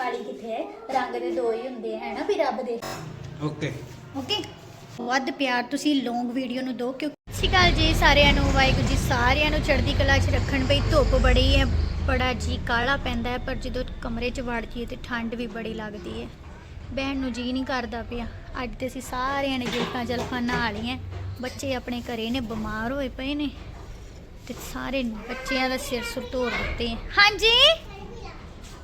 ਕਾਲੀ ਕਿੱਥੇ ਹੈ? ਰੰਗ ਦੇ ਦੋ ਹੀ ਹੁੰਦੇ ਹੈ ਨਾ? ਵੀ ਰੱਬ ਦੇ। ਓਕੇ। ਓਕੇ? ਵੱਧ ਪਿਆਰ ਤੁਸੀਂ ਲੌਂਗ ਵੀਡੀਓ ਨੂੰ ਦਿਓ ਕਿਉਂ ਸਤਿ ਸ਼੍ਰੀ ਅਕਾਲ ਜੀ ਸਾਰਿਆਂ ਨੂੰ ਵਾਹਿਗੁਰੂ ਜੀ ਸਾਰਿਆਂ ਨੂੰ। ਚੜ੍ਹਦੀ ਕਲਾ 'ਚ ਰੱਖਣ ਬਈ ਧੁੱਪ ਬੜੀ ਹੈ ਬੜਾ ਜੀ ਕਾਲਾ ਪੈਂਦਾ ਹੈ ਪਰ ਜਦੋਂ ਕਮਰੇ 'ਚ ਵੜ ਜਾਈਏ ਤੇ ਠੰਡ ਵੀ ਬੜੀ ਲੱਗਦੀ ਹੈ। ਬਹਿਣ ਨੂੰ ਜੀ ਨਹੀਂ ਕਰਦਾ ਪਿਆ। ਅੱਜ ਤੇ ਅਸੀਂ ਸਾਰਿਆਂ ਨੇ ਜਲਫਾਂ ਜਲਫਾਂ ਨਹਾ ਲਈਆਂ। ਬੱਚੇ ਆਪਣੇ ਘਰੇ ਨੇ ਬਿਮਾਰ ਹੋਏ ਪਏ ਨੇ। ਤੇ ਸਾਰੇ ਬੱਚਿਆਂ ਦਾ ਸਿਰ ਸੁਰ ਧੋ ਦਿੱਤੇ। ਹਾਂਜੀ?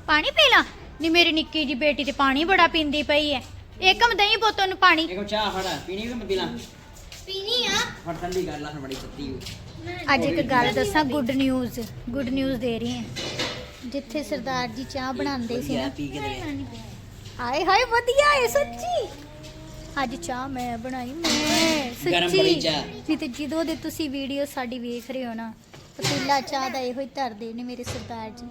ਪਾਣੀ ਪੀ ਲਾ। ਨੀ ਮੇਰੀ ਨਿੱਕੀ ਜੀ ਬੇਟੀ ਤੇ ਪਾਣੀ ਬੜਾ ਪੀਂਦੀ ਪਈ ਹੈ ਏਕਮ ਦਹੀਂ ਪੁੱਤ ਨੂੰ ਪਾਣੀ। ਇੱਕ ਚਾਹ ਫੜ ਪੀਣੀ ਕਿ ਮੈਂ ਪੀਣੀ ਆ। ਫੜ ਠੰਡੀ ਕਰ ਲਾ ਬੜੀ ਹੋਈ। ਅੱਜ ਇੱਕ ਗੱਲ ਦੱਸਾਂ ਗੁੱਡ ਨਿਊਜ਼ ਗੁੱਡ ਨਿਊਜ਼ ਦੇ ਰਹੀ ਹਾਂ। ਜਿੱਥੇ ਸਰਦਾਰ ਜੀ ਚਾਹ ਬਣਾਉਂਦੇ ਸੀ ਨਾ। ਪੀ ਕੇ ਦੇ ਹਾਏ ਹਾਏ ਵਧੀਆ ਏ ਸੱਚੀ। ਅੱਜ ਚਾਹ ਮੈਂ ਬਣਾਈ ਮੈਂ ਗਰਮ ਸੱਚੀ। ਨਹੀਂ ਤੇ ਜਦੋਂ ਦੇ ਤੁਸੀਂ ਵੀਡੀਓ ਸਾਡੀ ਵੇਖ ਰਹੇ ਹੋ ਨਾ ਪਤੀਲਾ ਚਾਹ ਦਾ ਇਹੋ ਹੀ ਧਰਦੇ ਨੇ ਮੇਰੇ ਸਰਦਾਰ ਜੀ।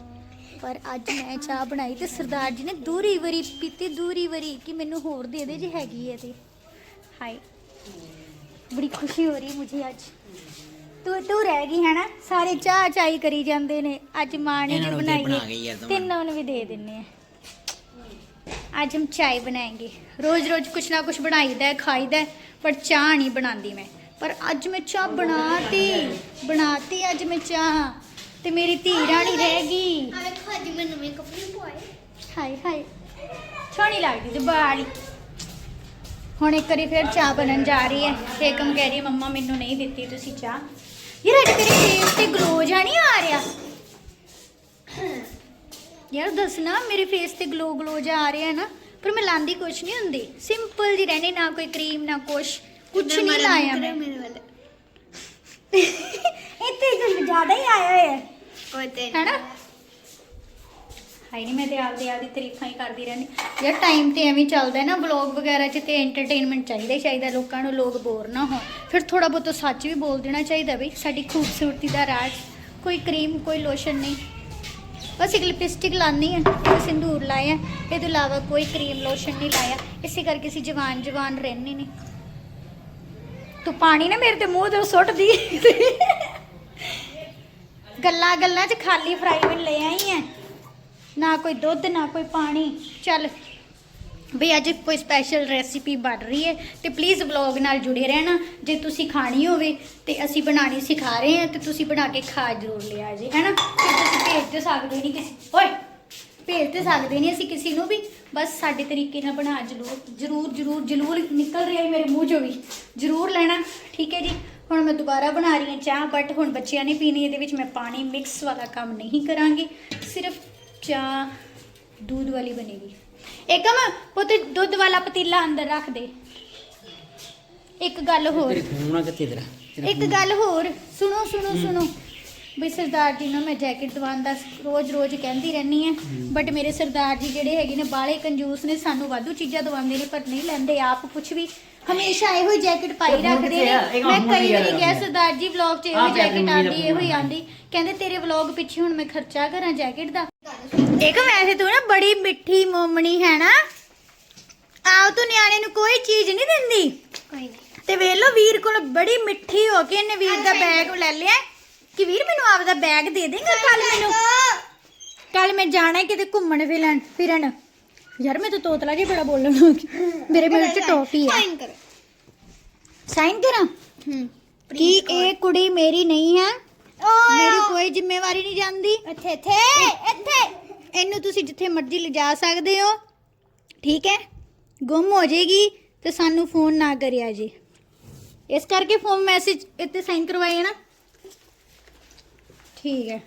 ਪਰ ਅੱਜ ਮੈਂ ਚਾਹ ਬਣਾਈ ਤੇ ਸਰਦਾਰ ਜੀ ਨੇ ਦੂਰੀ ਵਰੀ ਪੀਤੀ ਦੂਰੀ ਵਰੀ ਕਿ ਮੈਨੂੰ ਹੋਰ ਦੇ ਦੇ ਜੇ ਹੈਗੀ ਹੈ ਤੇ। ਹਾਈ ਬੜੀ ਖੁਸ਼ੀ ਹੋ ਰਹੀ ਮੁਝੇ ਅੱਜ। ਤੂੰ ਤੂੰ ਰਹਿ ਗਈ ਹੈ ਨਾ ਸਾਰੇ ਚਾਹ ਚਾਈ ਕਰੀ ਜਾਂਦੇ ਨੇ। ਅੱਜ ਮਾਂ ਨੇ ਬਣਾਈ ਤਿੰਨਾਂ ਨੂੰ ਵੀ ਦੇ ਦਿੰਨੇ ਆ ਅੱਜ ਹਮ ਚਾਈ ਬਣਾਏਂਗੇ। ਰੋਜ਼ ਰੋਜ਼ ਕੁਛ ਨਾ ਕੁਛ ਬਣਾਈਦਾ ਹੈ ਖਾਈਦਾ ਹੈ ਪਰ ਚਾਹ ਨਹੀਂ ਬਣਾਉਂਦੀ ਮੈਂ। ਪਰ ਅੱਜ ਮੈਂ ਚਾਹ ਬਣਾਤੀ ਬਣਾਤੀ ਅੱਜ ਮੈਂ ਚਾਹ। ਤੇ ਮੇਰੀ ਧੀ ਰਾਣੀ ਰਹਿ ਗਈ। ਖਾਦੀ ਮੈਂ ਨਵੇਂ ਕੱਪੜੇ ਪਵਾਏ। ਹਾਏ ਹਾਏ। ਸੋਹਣੀ ਲੱਗਦੀ ਤੇ ਬਾਲੀ ਹੁਣ ਇੱਕ ਵਾਰੀ ਫਿਰ ਚਾਹ ਬਣਨ ਜਾ ਰਹੀ ਹੈ। ਏਕਮ ਕਹਿ ਰਹੀ ਹੈ ਮੰਮਾ ਮੈਨੂੰ ਨਹੀਂ ਦਿੱਤੀ ਤੁਸੀਂ ਚਾਹ। ਯਾਰ ਅੱਜ ਤੇਰੇ ਫੇਸ ਤੇ ਗਲੋ ਜਾ ਨਹੀਂ ਆ ਰਿਹਾ। ਯਾਰ ਦੱਸਣਾ ਮੇਰੇ ਫੇਸ ਤੇ ਗਲੋ ਗਲੋ ਜਾ ਆ ਰਿਹਾ ਹੈ ਨਾ ਪਰ ਮੈਂ ਲਾਂਦੀ ਕੁਛ ਨਹੀਂ ਹੁੰਦੀ। ਸਿੰਪਲ ਜੀ ਰਹਿਣੀ ਨਾ ਕੋਈ ਕਰੀਮ ਨਾ ਕੁਛ। ਕੁਛ ਨਹੀਂ ਲਾਇਆ ਮੈਂ। ਮੇਰੇ ਵੱਲ। ਇੱਥੇ ਜ਼ਿਆਦਾ ਹੀ ਆਇਆ ਹੋਇਆ। ਹੈ ਕੋਈ ਤੇ ਹੈਨਾ? ਹਾਈ ਨਹੀਂ ਮੈਂ ਤੇ ਆਪਦੇ ਆਪ ਦੀ ਤਾਰੀਫਾਂ ਹੀ ਕਰਦੀ ਰਹਿੰਦੀ। ਯਾਰ ਟਾਈਮ ਤੇ ਐਵੇਂ ਚੱਲਦਾ ਨਾ ਵਲੌਗ ਵਗੈਰਾ 'ਚ ਤੇ ਐਂਟਰਟੇਨਮੈਂਟ ਚਾਹੀਦਾ ਹੀ ਚਾਹੀਦਾ, ਲੋਕਾਂ ਨੂੰ ਲੋਕ ਬੋਰ ਨਾ ਹੋਣ। ਫਿਰ ਥੋੜਾ ਬਹੁਤ ਸੱਚ ਵੀ ਬੋਲ ਦੇਣਾ ਚਾਹੀਦਾ ਬਈ, ਸਾਡੀ ਖੂਬਸੂਰਤੀ ਦਾ ਰਾਜ, ਕੋਈ ਕਰੀਮ ਕੋਈ ਲੋਸ਼ਨ ਨਹੀਂ। ਬਸ ਇੱਕ ਲਿਪਸਟਿਕ ਲਾਨੀ ਹੈ ਤੇ ਸਿੰਦੂਰ ਲਾਇਆ ਇਹ ਤੋਂ ਇਲਾਵਾ ਕੋਈ ਕਰੀਮ ਲੋਸ਼ਨ ਨਹੀਂ ਲਾਇਆ। ਇਸੇ ਕਰਕੇ ਅਸੀਂ ਜਵਾਨ ਜਵਾਨ ਰਹਿੰਦੇ ਨੇ। ਤੂੰ ਪਾਣੀ ਨਾ ਮੇਰੇ ਤੇ ਮੂੰਹ ਤੇ ਸੁੱਟਦੀ। ਗੱਲਾਂ ਗੱਲਾਂ 'ਚ ਖਾਲੀ ਫਰਾਈ ਪੈਨ ਲੈ ਆਈ ਐ ਨਾ ਕੋਈ ਦੁੱਧ, ਨਾ ਕੋਈ ਪਾਣੀ। ਚੱਲ ਵੀ ਅੱਜ ਕੋਈ ਸਪੈਸ਼ਲ ਰੈਸਿਪੀ ਬਣ ਰਹੀ ਹੈ ਤੇ ਪਲੀਜ਼ ਵਲੌਗ ਨਾਲ ਜੁੜੇ ਰਹਿਣਾ। ਜੇ ਤੁਸੀਂ ਖਾਣੀ ਹੋਵੇ ਤੇ ਅਸੀਂ ਬਣਾਣੀ ਸਿਖਾ ਰਹੇ ਹਾਂ ਤੇ ਤੁਸੀਂ ਬਣਾ ਕੇ ਖਾ ਜ਼ਰੂਰ ਲਿਆ ਜੀ ਹੈਨਾ ਤੇ ਤੁਸੀਂ ਭੇਜ ਤੇ ਸਕਦੇ ਨਹੀਂ ਕਿਸੇ ਓਏ! ਭੇਜ ਤੇ ਸਕਦੇ ਨਹੀਂ ਅਸੀਂ ਕਿਸੇ ਨੂੰ ਵੀ। ਬਸ ਸਾਡੇ ਤਰੀਕੇ ਨਾਲ ਬਣਾ ਜ਼ਰੂਰ ਜ਼ਰੂਰ ਜ਼ਰੂਰ ਜ਼ਰੂਰ ਨਿਕਲ ਰਿਹਾ ਹੈ ਮੇਰੇ ਮੂੰਹ ਚੋਂ ਵੀ। ਜ਼ਰੂਰ ਲੈਣਾ। ਠੀਕ ਹੈ ਜੀ? ਹੁਣ ਮੈਂ ਦੁਬਾਰਾ ਬਣਾ ਰਹੀ ਹਾਂ ਚਾਹ ਬਟ ਹੁਣ ਬੱਚਿਆਂ ਨੇ ਪੀਣੀ ਇਹਦੇ ਵਿੱਚ ਮੈਂ ਪਾਣੀ ਮਿਕਸ ਵਾਲਾ ਕੰਮ ਨਹੀਂ ਕਰਾਂਗੀ। ਸਿਰਫ ਚਾਹ दूध वाली बनेगी एकम पुत दूध वाला पतीला अंदर रख दे ਇੱਕ ਗੱਲ ਹੋਰ ਤੇਰੇ ਖੂਨਾ ਕਿੱਥੇ ਤੇਰਾ ਤੇਰਾ ਇੱਕ ਗੱਲ ਹੋਰ ਸੁਣੋ ਸੁਣੋ ਸੁਣੋ ਵੀ ਸਰਦਾਰ ਜੀ ਨੂੰ ਮੈਂ ਜੈਕਟ ਦਵਾਉਣ ਦਾ ਰੋਜ਼ ਰੋਜ਼ ਕਹਿੰਦੀ ਰਹਿੰਦੀ ਆ ਬਟ ਮੇਰੇ ਸਰਦਾਰ ਜੀ ਜਿਹੜੇ ਹੈਗੇ ਨੇ ਬਾਲੇ ਕੰਜੂਸ ਨੇ ਸਾਨੂੰ ਵਾਧੂ ਚੀਜ਼ਾਂ ਦਵਾਉਂਦੇ ਨੇ ਪਰ ਨਹੀਂ ਲੈਂਦੇ ਆਪ ਕੁਝ ਵੀ। ਹਮੇਸ਼ਾ ਇਹੋ ਹੀ ਜੈਕਟ ਪਾਈ ਰੱਖਦੇ? ਨੇ। ਮੈਂ ਕਈ ਨਹੀਂ ਵਾਰੀ। ਗਿਆ ਸਰਦਾਰ ਜੀ ਵਲੌਗ 'ਚ ਇਹੋ ਜੈਕਟ ਮੰਮੀ ਦਾ ਆਉਂਦੀ ਇਹੋ ਹੀ। ਆਉਂਦੀ। ਕਹਿੰਦੇ ਤੇਰੇ ਵਲੌਗ ਪਿੱਛੇ ਹੁਣ ਮੈਂ ਖਰਚਾ ਕਰਾਂ ਜੈਕਟ ਦਾ? ਇੱਕ ਵੈਸੇ ਤੂੰ ਨਾ ਬੜੀ ਮਿੱਠੀ ਮੋਮਣੀ ਹੈ ਨਾ। ਆਓ ਤੂੰ ਨਿਆਣੇ ਨੂੰ ਕੋਈ ਚੀਜ਼ ਨਹੀਂ ਦਿੰਦੀ। ਕੋਈ ਨਹੀਂ। ਤੇ ਵੇਖ ਲਓ ਵੀਰ ਕੋਲ ਬੜੀ ਮਿੱਠੀ ਹੋ ਕੇ ਇਹਨੇ ਵੀਰ ਦਾ ਬੈਗ ਲੈ ਲਿਆ। ਕਿ ਵੀਰ ਮੈਨੂੰ ਆਪਦਾ ਬੈਗ ਦੇ ਦੇਂਗਾ ਕੱਲ ਮੈਨੂੰ? ਕੱਲ ਮੈਂ ਜਾਣਾ ਹੈ ਕਿਤੇ ਘੁੰਮਣ ਫਿਰਨ ਫਿਰਨ। ਯਾਰ ਮੈਂ ਤਾਂ ਤੋਤਲਾ ਜੀ ਬੜਾ ਬੋਲਣ ਲੱਗੀ ਮੇਰੇ ਮਿਲ ਚ ਟੋਫੀ ਹੈ ਸਾਈਨ ਕਰੋ। ਸਾਈਨ ਕਰਾਂ? ਹੂੰ ਕੀ ਇਹ ਕੁੜੀ ਮੇਰੀ ਨਹੀਂ ਹੈ? ਮੇਰੀ ਕੋਈ ਜ਼ਿੰਮੇਵਾਰੀ ਨਹੀਂ ਜਾਂਦੀ। ਇੱਥੇ ਇੱਥੇ ਇੱਥੇ। ਇਹਨੂੰ ਤੁਸੀਂ ਜਿੱਥੇ ਮਰਜ਼ੀ ਲਿਜਾ ਸਕਦੇ ਹੋ। ਠੀਕ ਹੈ? ਗੁੰਮ ਹੋ ਜਾਏਗੀ ਤੇ ਸਾਨੂੰ ਫੋਨ ਨਾ ਕਰਿਆ ਜੀ। ਇਸ ਕਰਕੇ ਫੋਨ ਮੈਸੇਜ ਇੱਥੇ ਸਾਈਨ ਕਰਵਾਏ ਨਾ। ਠੀਕ ਹੈ।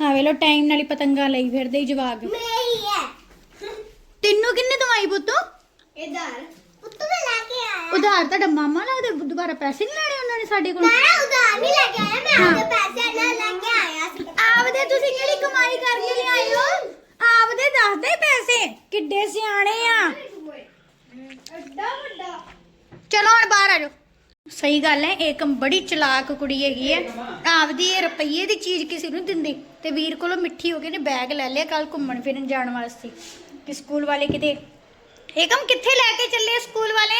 ਹਾਂ ਵੇਲੋ ਟਾਈਮ ਨਾਲ ਹੀ ਪਤੰਗਾ ਲਈ ਫਿਰਦੇ ਹੀ ਜਵਾਗ ਮੇਰੀ ਹੈ। ਤੈਨੂੰ ਕਿੰਨੇ ਦਵਾਈ ਪੁੱਤੋ? ਇਧਰ। ਉੱਤੋਂ ਮੈਂ ਲੈ ਕੇ ਆਇਆ। ਉਧਾਰ ਤੁਹਾਡਾ ਮਾਮਾ ਲੱਗਦਾ ਦੁਬਾਰਾ ਪੈਸੇ ਨਹੀਂ ਲੈਣੇ ਉਹਨਾਂ ਨੇ ਸਾਡੇ ਕੋਲ? ਮੈਂ ਉਧਾਰ ਨਹੀਂ ਲੈ ਕੇ ਆਇਆ ਮੈਂ। ਆਪਦੇ ਪੈਸੇ ਨਾਲ ਲੈ ਕੇ ਆਇਆ ਸੀ। ਆਪਦੇ ਤੁਸੀਂ ਕਿਹੜੀ ਕਮਾਈ ਕਰਕੇ ਲਿਆਏ ਹੋ? ਆਪਦੇ ਦੱਸਦੇ ਪੈਸੇ ਕਿੱਡੇ ਸਿਆਣੇ ਆ। ਅੱਡਾ ਵੱਡਾ। ਚਲੋ ਹੁਣ ਬਾਹਰ ਆ ਜਾਓ। ਸਹੀ ਗੱਲ ਹੈ ਏਕਮ ਬੜੀ ਚਲਾਕ ਕੁੜੀ ਹੈਗੀ ਹੈ। ਆਪਦੀ ਇਹ ਰੁਪਈਏ ਦੀ ਚੀਜ਼ ਕਿਸੇ ਨੂੰ ਦਿੰਦੀ। ਤੇ ਵੀਰ ਕੋਲੋਂ ਮਿੱਠੀ ਹੋ ਕੇ ਨੇ ਬੈਗ ਲੈ ਲਿਆ ਕੱਲ ਘੁੰਮਣ ਫਿਰਨ ਜਾਣ ਵਾਸਤੇ। ਕਿ ਸਕੂਲ ਵਾਲੇ ਕਿਤੇ ਏਕਮ ਕਿੱਥੇ ਲੈ ਕੇ ਚੱਲੇ ਸਕੂਲ ਵਾਲੇ?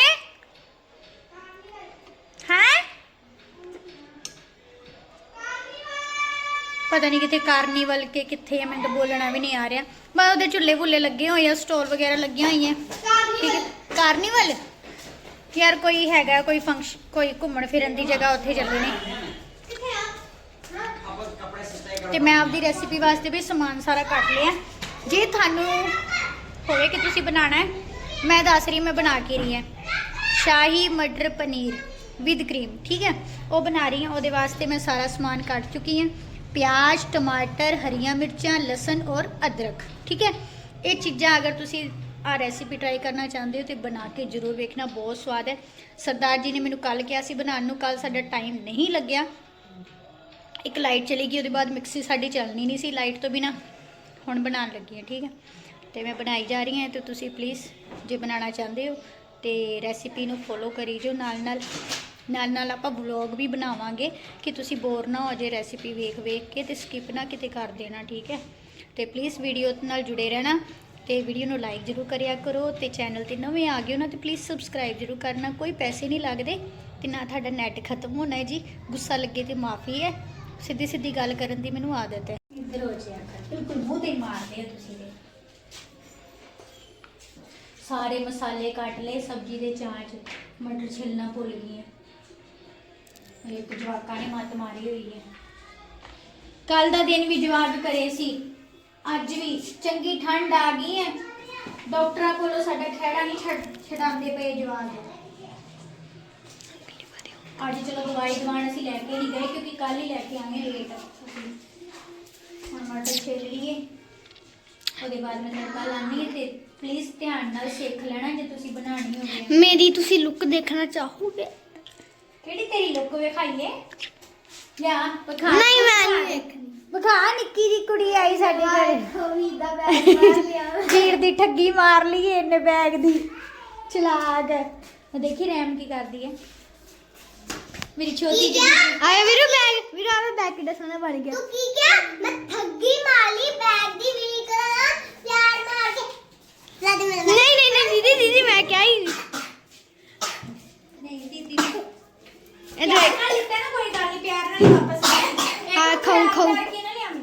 ਹੈ? ਪਤਾ ਨਹੀਂ ਕਿੱਥੇ ਕਾਰਨੀਵਲ ਕੇ ਕਿੱਥੇ ਆ ਮੈਨੂੰ ਤਾਂ ਬੋਲਣਾ ਵੀ ਨਹੀਂ ਆ ਰਿਹਾ। ਬਸ ਉਹਦੇ ਝੁੱਲੇ ਭੁੱਲੇ ਲੱਗੇ ਹੋਏ ਆ ਸਟੋਰ ਵਗੈਰਾ ਲੱਗੀਆਂ ਹੋਈਆਂ। ਠੀਕ ਹੈ। ਕਾਰਨੀਵਲ? ਯਾਰ ਕੋਈ ਹੈਗਾ ਕੋਈ ਫੰਕਸ਼ਨ ਕੋਈ ਘੁੰਮਣ ਫਿਰਨ ਦੀ ਜਗ੍ਹਾ ਉੱਥੇ ਕੱਪੜੇ ਸਸਤੇ ਤੇ ਮੈਂ ਆਪਦੀ ਰੈਸਿਪੀ ਵਾਸਤੇ ਵੀ ਸਮਾਨ ਸਾਰਾ ਕੱਟ ਲਿਆ। ਜੇ ਤੁਹਾਨੂੰ ਹੋਵੇ ਕਿ ਤੁਸੀਂ ਬਣਾਉਣਾ ਹੈ ਮੈਂ ਦੱਸ ਰਹੀ ਮੈਂ ਬਣਾ ਕੇ ਰਹੀ ਹਾਂ। ਸ਼ਾਹੀ ਮਟਰ ਪਨੀਰ ਵਿਦ ਕਰੀਮ ਠੀਕ ਹੈ? ਉਹ ਬਣਾ ਰਹੀ ਹਾਂ ਉਹਦੇ ਵਾਸਤੇ ਮੈਂ ਸਾਰਾ ਸਮਾਨ ਕੱਟ ਚੁੱਕੀ ਹਾਂ। ਪਿਆਜ਼ ਟਮਾਟਰ ਹਰੀਆਂ ਮਿਰਚਾਂ ਲਸਣ ਔਰ ਅਦਰਕ ਠੀਕ ਹੈ? ਇਹ ਚੀਜ਼ਾਂ ਅਗਰ ਤੁਸੀਂ ਆ ਰੈਸਿਪੀ ਟਰਾਈ ਕਰਨਾ ਚਾਹੁੰਦੇ ਹੋ ਤੇ ਬਣਾ ਕੇ ਜ਼ਰੂਰ ਵੇਖਣਾ, ਬਹੁਤ ਸਵਾਦ ਹੈ। ਸਰਦਾਰ ਜੀ ਨੇ ਮੈਨੂੰ ਕੱਲ ਕਿਹਾ ਸੀ, ਬਣਾਉਣ ਨੂੰ ਕੱਲ ਸਾਡਾ ਟਾਈਮ ਨਹੀਂ ਲੱਗਿਆ। ਇੱਕ ਲਾਈਟ ਚਲੀ ਗਈ, ਉਹਦੇ ਬਾਅਦ ਮਿਕਸੀ ਸਾਡੀ ਚੱਲਣੀ ਨਹੀਂ ਸੀ ਲਾਈਟ ਤੋਂ ਬਿਨਾ। ਹੁਣ ਬਣਾਉਣ ਲੱਗੀ ਹਾਂ, ਠੀਕ ਹੈ। ਤੇ ਮੈਂ ਬਣਾਈ ਜਾ ਰਹੀ ਹਾਂ ਤੇ ਤੁਸੀਂ ਪਲੀਜ਼ ਜੇ ਬਣਾਉਣਾ ਚਾਹੁੰਦੇ ਹੋ ਤੇ ਰੈਸਿਪੀ ਨੂੰ ਫੋਲੋ ਕਰੀ ਜੋ ਨਾਲ ਨਾਲ। ਨਾਲ ਨਾਲ ਆਪਾਂ ਵਲੌਗ ਵੀ ਬਣਾਵਾਂਗੇ ਕਿ ਤੁਸੀਂ ਬੋਰ ਨਾ ਹੋ ਜੇ ਰੈਸਿਪੀ ਵੇਖ ਵੇਖ ਕੇ ਤੇ ਸਕਿਪ ਨਾ ਕਿਤੇ ਕਰ ਦੇਣਾ, ਠੀਕ ਹੈ। ਤੇ ਪਲੀਜ਼ ਵੀਡੀਓ ਨਾਲ ਜੁੜੇ ਰਹਿਣਾ। ਤੇ ਵੀਡੀਓ ਨੂੰ ਲਾਈਕ ਜ਼ਰੂਰ ਕਰਿਆ ਕਰੋ ਤੇ ਚੈਨਲ ਤੇ ਨਵੇਂ ਆ ਗਏ ਹੋ ਨਾ ਤੇ ਪਲੀਜ਼ ਸਬਸਕ੍ਰਾਈਬ ਜ਼ਰੂਰ ਕਰਨਾ, ਕੋਈ ਪੈਸੇ ਨਹੀਂ ਲੱਗਦੇ ਤੇ ਨਾ ਤੁਹਾਡਾ ਨੈਟ ਖਤਮ ਹੋਣਾ ਹੈ ਜੀ, ਗੁੱਸਾ ਲੱਗੇ ਤੇ ਮਾਫੀ ਹੈ। ਸਿੱਧੀ ਸਿੱਧੀ ਗੱਲ ਕਰਨ ਦੀ ਮੈਨੂੰ ਆਦਤ ਹੈ। ਇੱਧਰ ਹੋ ਜਾਇਆ ਕਰ, ਬਿਲਕੁਲ ਮੂੰਹ ਤੇ ਮਾਰਦੇ ਆ ਤੁਸੀਂ ਤੇ। ਸਾਰੇ ਮਸਾਲੇ ਕੱਟ ਲਏ, ਸਬਜ਼ੀ ਦੇ ਚਾਂਚ, ਮਟਰ ਛਿਲਣਾ ਭੁੱਲ ਗਈ ਹੈ। ਇਹ ਜਵਾਕਾਂ ਨੇ ਮੱਤ ਮਾਰੀ ਹੋਈ ਹੈ। ਕੱਲ ਦਾ ਦਿਨ ਵੀ ਜਵਾਕ ਕਰੇ ਸੀ। ਅੱਜ ਵੀ ਚੰਗੀ ਠੰਡ ਆ ਗਈ ਹੈ। ਡਾਕਟਰਾਂ ਕੋਲੋਂ ਸਾਡਾ ਖਹਿੜਾ ਨਹੀਂ ਛੱਡ ਛਡਾਉਂਦੇ ਪਏ ਜਵਾਕ। ਅੱਜ ਚਲੋ ਦਵਾਈ ਦਵਾਣ ਅਸੀਂ ਲੈ ਕੇ ਨਹੀਂ ਗਏ ਕਿਉਂਕਿ ਕੱਲ ਹੀ ਲੈ ਕੇ ਆਏ ਲੇਟ ਅਸੀਂ ਹੁਣ ਮਟਰ ਛਿਲ ਲਈਏ। ਉਹਦੇ ਬਾਅਦ ਮੈਂ ਤੜਕਾ ਲਾਣੀ ਹੈ ਤੇ ਪਲੀਜ਼ ਧਿਆਨ ਨਾਲ ਸਿੱਖ ਲੈਣਾ ਜੇ ਤੁਸੀਂ ਬਣਾਣੀ ਹੋਵੇ। ਮੇਰੀ ਤੁਸੀਂ ਲੁੱਕ ਦੇਖਣਾ ਚਾਹੋਗੇ? ਕਿਹੜੀ ਤੇਰੀ ਲੁੱਕ ਵਿਖਾਈਏ? ਲਿਆ ਵਿਖਾ ਨਹੀਂ ਮੈਂ ਨਹੀਂ ਦੇਖਣੀ। ਵਿਖਾ ਨਿੱਕੀ ਦੀ ਕੁੜੀ ਆਈ ਸਾਡੇ ਘਰੇ। ਖੋਵੀ ਦਾ ਬੈਗ ਮਾਰ ਲਿਆ। ਵੀਰ ਦੀ ਠੱਗੀ ਮਾਰ ਲਈ ਇਹਨੇ ਬੈਗ ਦੀ। ਚਲਾਕ ਉਹ ਦੇਖੀ ਰੈਮ ਕੀ ਕਰਦੀ ਹੈ। ਮੇਰੀ ਛੋਟੀ ਜਿਹੀ ਆਏ ਵੀਰੋ ਬੈਗ ਵੀਰੋ ਆਵੇ ਬੈਗ ਕਿੱਡਾ ਸੋਹਣਾ ਬਣ ਗਿਆ। ਤੂੰ ਕੀ ਕਿਹਾ? ਮੈਂ ਠੱਗੀ ਮਾਰ ਲਈ ਬੈਗ ਦੀ ਵੀ ਕਰਾਂ ਪਿਆਰ ਮਾਰ ਕੇ ਨਹੀਂ ਨਹੀਂ ਨਹੀਂ ਦੀਦੀ ਦੀਦੀ ਮੈਂ ਕਿਹਾ ਹੀ ਨਹੀਂ ਦੀਦੀ ਇਧਰ ਪਿਆਰ ਨਾਲ ਲਿੱਤਾ ਨਾ ਕੋਈ ਗੱਲ ਨਹੀਂ ਪਿਆਰ ਨਾਲ ਹੀ ਵਾਪਸ ਲੈ ਹਾਂ, ਖਾਊਂ, ਖਾਊਂ। ਕਰਕੇ ਨਾ ਲਿਆਵੀਂ